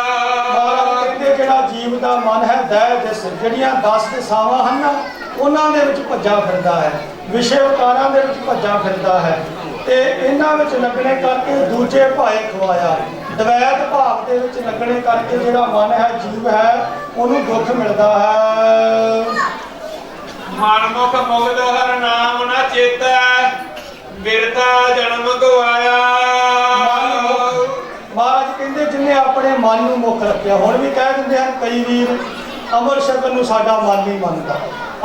ਦਾ ਮਨ ਹੈ ਦਇਆ ਜਿਸ ਜਿਹੜੀਆਂ 10 ਦਿਸ਼ਾਵਾਂ ਹਨ ਉਹਨਾਂ ਦੇ ਵਿੱਚ ਭੱਜਾ ਫਿਰਦਾ ਹੈ। ਵਿਸ਼ੇ ਵਿਕਾਰਾਂ ਦੇ ਵਿੱਚ ਭੱਜਾ ਫਿਰਦਾ ਹੈ। ਤੇ ਇਹਨਾਂ ਵਿੱਚ ਲੱਗਣੇ ਕਰਕੇ ਦੂਜੇ ਭਾਏ ਖਵਾਇਆ। ਦਵੈਤ ਭਾਵ ਦੇ ਵਿੱਚ ਲੱਗਣੇ ਕਰਕੇ ਜਿਹੜਾ ਮਨ ਹੈ, ਜੀਵ ਹੈ, ਉਹਨੂੰ ਦੁੱਖ ਮਿਲਦਾ ਹੈ। ਮਨਮੁਖ ਮੁਗਧ ਹਰ ਨਾਮ ਨਾ ਚੇਤੈ ਬਿਰਥਾ ਜਨਮ ਗਵਾਇਆ। ਮਹਾਰਾਜ ਕਹਿੰਦੇ ਜਿਨੇ ਆਪਣੇ ਮਨ ਨੂੰ ਮੁੱਖ ਰੱਖਿਆ, ਹੁਣ ਵੀ ਕਹਿ ਦਿੰਦੇ ਹਨ, ਕਈ ਵੀਰ, ਅਮਰ ਸ਼ਕਲ ਨੂੰ ਸਾਡਾ ਮਨ ਨਹੀਂ ਮੰਨਦਾ।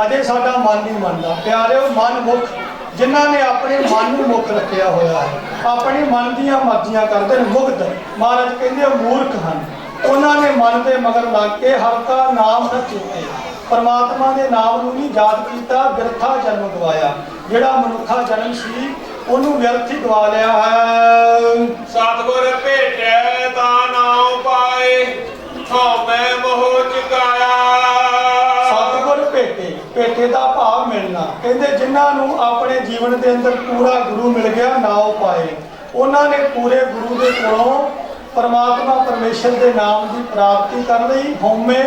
ਅਜੇ ਸਾਡਾ ਮਨ ਨਹੀਂ ਮੰਨਦਾ। ਪਿਆਰਿਓ, ਮਨ ਮੁੱਖ, ਜਿਨ੍ਹਾਂ ਨੇ ਆਪਣੇ ਮਨ ਨੂੰ ਮੁੱਖ ਰੱਖਿਆ ਹੋਇਆ ਹੈ, ਆਪਣੇ ਮਨ ਦੀਆਂ ਮਰਜ਼ੀਆਂ ਕਰਦੇ ਨੇ ਮੁਗਧ ਮਹਾਰਾਜ ਕਹਿੰਦੇ ਉਹ ਮੂਰਖ ਹਨ। ਉਹਨਾਂ ਨੇ ਮਨ ਦੇ ਮਗਰ ਲੱਗ ਕੇ ਹਲਕਾ ਨਾਮ ਨਾ ਚੇਤੇ ਪਰਮਾਤਮਾ ਦੇ ਨਾਮ ਨੂੰ ਨਹੀਂ ਯਾਦ ਕੀਤਾ, ਬਿਰਥਾ ਜਨਮ ਗਵਾਇਆ। ਜਿਹੜਾ ਮਨੁੱਖਾ ਜਨਮ ਸੀ ਉਹਨੂੰ ਵਿਅਰਥ ਹੀ ਗਵਾ ਲਿਆ ਹੈ। ਸਤਿਗੁਰ ਭੇਟੈ ਤਾਂ ਨਾਉ ਪਾਏ ਹਉਮੈ ਮੋਹ ਚੁਕਾਇਆ। ਸਤਿਗੁਰ ਭੇਟੇ ਭੇਟੇ ਦਾ ਭਾਵ ਮਿਲਣਾ। ਕਹਿੰਦੇ ਜਿਨ੍ਹਾਂ ਨੂੰ ਆਪਣੇ ਜੀਵਨ ਦੇ ਅੰਦਰ ਪੂਰਾ ਗੁਰੂ ਮਿਲ ਗਿਆ ਨਾਉ ਪਾਏ ਉਹਨਾਂ ਨੇ ਪੂਰੇ ਗੁਰੂ ਦੇ ਕੋਲੋਂ ਪਰਮਾਤਮਾ ਪਰਮੇਸ਼ਰ ਦੇ ਨਾਮ ਦੀ ਪ੍ਰਾਪਤੀ ਕਰਨ ਲਈ ਹਉਮੈ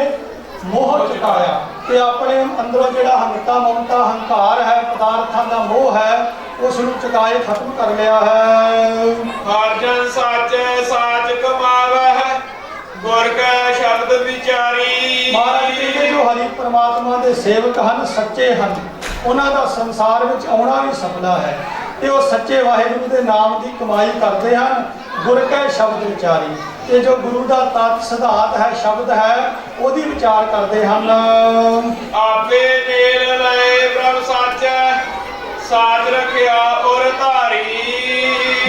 ਮੋਹ ਚੁਕਾਇਆ। ਤੇ ਆਪਣੇ ਅੰਦਰੋਂ ਜਿਹੜਾ ਹੰਤਾ ਮਮਤਾ ਹੰਕਾਰ ਹੈ ਪਦਾਰਥਾਂ ਦਾ ਮੋਹ ਹੈ ਉਸ ਨੂੰ ਚੁਕਾਏ ਖਤਮ ਕਰ ਲਿਆ ਹੈ। ਹਰ ਜਨ ਸਾਚੈ ਸਾਚ ਕਮਾਵੈ ਗੁਰ ਕੈ ਸ਼ਬਦ ਵਿਚਾਰੀ। ਮਹਾਰਾਜ ਕਹਿੰਦੇ ਜੋ ਹਰੀ ਪ੍ਰਮਾਤਮਾ ਦੇ ਸੇਵਕ ਹਨ ਸੱਚੇ ਹਨ ਉਹਨਾਂ ਦਾ ਸੰਸਾਰ ਵਿੱਚ ਆਉਣਾ ਵੀ ਸਪਨਾ ਹੈ। ਤੇ ਉਹ ਸੱਚੇ ਵਾਹਿਗੁਰੂ ਦੇ ਨਾਮ ਦੀ ਕਮਾਈ ਕਰਦੇ ਹਨ ਗੁਰ ਕੈ ਸ਼ਬਦ ਵਿਚਾਰੀ। ਤੇ ਜੋ ਗੁਰੂ ਦਾ ਤਤ ਸਿਧਾਂਤ ਹੈ ਸ਼ਬਦ ਹੈ ਉਹਦੀ ਵਿਚਾਰ ਕਰਦੇ ਹਨ। ਆਪੇ ਮੇਲ ਲਏ ਪ੍ਰਭ ਸਾਚੈ ਸਾਚ ਰਖਿਆ ਔਰ ਧਾਰੀ।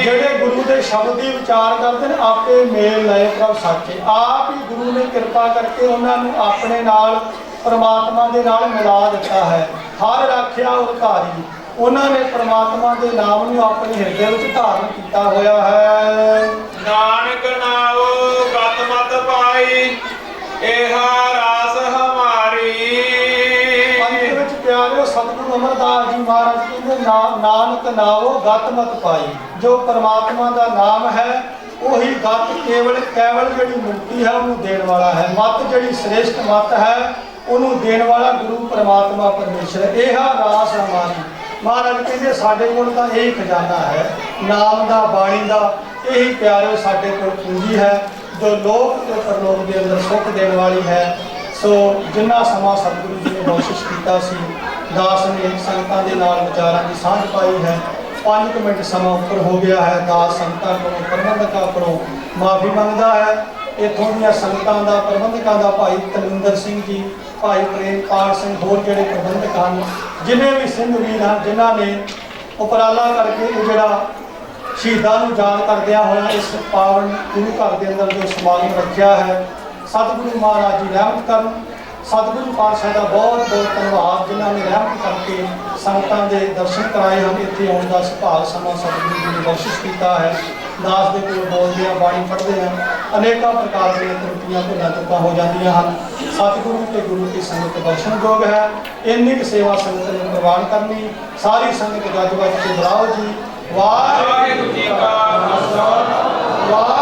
ਜਿਹੜੇ ਗੁਰੂ ਦੇ ਸ਼ਬਦ ਦੀ ਵਿਚਾਰ ਕਰਦੇ ਨੇ ਆਪੇ ਮੇਲ ਲਏ ਪ੍ਰਭ ਸਾਚੇ। ਆਪ ਹੀ ਗੁਰੂ ਨੇ ਕਿਰਪਾ ਕਰਕੇ ਉਹਨਾਂ ਨੂੰ ਆਪਣੇ ਨਾਲ ਪ੍ਰਮਾਤਮਾ ਦੇ ਨਾਲ ਮਿਲਾ ਦਿੱਤਾ ਹੈ। ਹਰ ਰਾਖਿਆ ਔਰ ਧਾਰੀ। ਉਹਨਾਂ ਨੇ ਪ੍ਰਮਾਤਮਾ ਦੇ ਨਾਮ ਨੂੰ ਆਪਣੇ ਹਿਰਦੇ ਵਿੱਚ ਧਾਰਨ ਕੀਤਾ ਹੋਇਆ ਹੈ। ਨਾਨਕ ਨਾਉ ਗਤ ਮਤ ਪਾਈ ਇਹਾ ਰਾਸ ਹਮਾਰੀ। ਅੰਤ ਵਿੱਚ ਪਿਆਰਿਓ ਸਤਿਗੁਰੂ ਅਮਰਦਾਸ ਜੀ ਮਹਾਰਾਜ ਕਹਿੰਦੇ ਨਾਨਕ ਨਾਵੋ ਗਤ ਮਤ ਪਾਈ। ਜੋ ਪ੍ਰਮਾਤਮਾ ਦਾ ਨਾਮ ਹੈ, ਉਹੀ ਗਤ ਕੇਵਲ ਕੇਵਲ ਜਿਹੜੀ ਮੁਕਤੀ ਹੈ, ਉਹਨੂੰ ਦੇਣ ਵਾਲਾ ਹੈ। ਮਤ ਜਿਹੜੀ ਸ੍ਰੇਸ਼ਟ ਮਤ ਹੈ, ਉਹਨੂੰ ਦੇਣ ਵਾਲਾ ਗੁਰੂ ਪਰਮਾਤਮਾ ਪਰਮੇਸ਼ਰ ਇਹ ਆ ਰਾਸ ਹਮਾਰੀ। ਮਹਾਰਾਜ ਕਹਿੰਦੇ ਸਾਡੇ ਕੋਲ ਤਾਂ ਇਹ ਖਜ਼ਾਨਾ ਹੈ, ਨਾਮ ਦਾ, ਬਾਣੀ ਦਾ, ਇਹੀ ਪਿਆਰਿਓ ਸਾਡੇ ਕੋਲ ਪੂੰਜੀ ਹੈ, ਜੋ ਲੋਕ ਤੇ ਪਰਲੋਕ ਦੇ ਅੰਦਰ ਸੁੱਖ ਦੇਣ ਵਾਲੀ ਹੈ। ਸੋ ਜਿੰਨਾ ਸਮਾਂ ਸਤਿਗੁਰੂ ਜੀ ਨੇ ਕੋਸ਼ਿਸ਼ ਕੀਤਾ ਸੀ, ਦਾਸ ਨੇ ਸੰਗਤਾਂ ਦੇ ਨਾਲ ਵਿਚਾਰਾਂ ਦੀ ਸਾਂਝ ਪਾਈ ਹੈ 5 ਮਿੰਟ ਸਮਾਂ ਉੱਪਰ ਹੋ ਗਿਆ ਹੈ, ਦਾਸ ਸੰਗਤਾਂ ਕੋਲੋਂ ਪ੍ਰਬੰਧਕਾਂ ਕੋਲੋਂ ਮਾਫੀ ਮੰਗਦਾ ਹੈ। ਇੱਥੋਂ ਦੀਆਂ ਸੰਗਤਾਂ ਦਾ ਪ੍ਰਬੰਧਕਾਂ ਦਾ ਭਾਈ ਤਲਵਿੰਦਰ ਸਿੰਘ ਜੀ ਭਾਈ ਪ੍ਰੇਮਪਾਲ ਸਿੰਘ ਹੋਰ ਜਿਹੜੇ ਪ੍ਰਬੰਧਕ ਹਨ, ਜਿੰਨੇ ਵੀ ਸਿੰਘ ਵੀਰ ਹਨ, ਜਿਨ੍ਹਾਂ ਨੇ ਉਪਰਾਲਾ ਕਰਕੇ ਇਹ ਜਿਹੜਾ ਸ਼ਹੀਦਾਂ ਨੂੰ ਯਾਦ ਕਰਦਿਆਂ ਹੋਇਆ ਇਸ ਪਾਵਨ ਗੁਰੂ ਘਰ ਦੇ ਅੰਦਰ ਜੋ ਸਮਾਗਮ ਰੱਖਿਆ ਹੈ, ਸਤਿਗੁਰੂ ਮਹਾਰਾਜ ਜੀ ਰਹਿਮਤ ਕਰਨ। ਸਤਿਗੁਰੂ ਪਾਤਸ਼ਾਹ ਦਾ ਬਹੁਤ ਬਹੁਤ ਧੰਨਵਾਦ, ਜਿਨ੍ਹਾਂ ਨੇ ਰਹਿਮਤ ਕਰਕੇ ਸੰਗਤਾਂ ਦੇ ਦਰਸ਼ਨ ਕਰਾਏ ਹਨ, ਇੱਥੇ ਆਉਣ ਦਾ ਸੁਭਾਗ ਸਮਾਂ ਸਤਿਗੁਰੂ ਜੀ ਨੇ ਬਖਸ਼ਿਸ਼ ਕੀਤਾ ਹੈ। ਦਾਸ ਦੇ ਕੋਲ ਬੋਲਦੇ ਆ, ਬਾਣੀ ਪੜ੍ਹਦੇ ਆ, ਅਨੇਕਾਂ ਪ੍ਰਕਾਰ ਦੀਆਂ ਤਰੁੱਟੀਆਂ ਭੁੱਲਾਂ ਚੁੱਕਾਂ ਹੋ ਜਾਂਦੀਆਂ ਹਨ। ਸਤਿਗੁਰੂ ਤੇ ਗੁਰੂ ਦੀ ਸੰਗਤ ਦਰਸ਼ਨਯੋਗ ਹੈ। ਇੰਨੀ ਕੁ ਸੇਵਾ ਸੰਗਤ ਨੂੰ ਪ੍ਰਵਾਨ ਕਰਨੀ। ਸਾਰੀ ਸੰਗਤ ਗੱਜ ਵੱਜ ਕੇ ਬੁਲਾਓ ਜੀ। ਵਾਹਿਗੁਰੂ ਜੀ ਕਾ ਖਾਲਸਾ। ਵਾਹਿਗੁਰੂ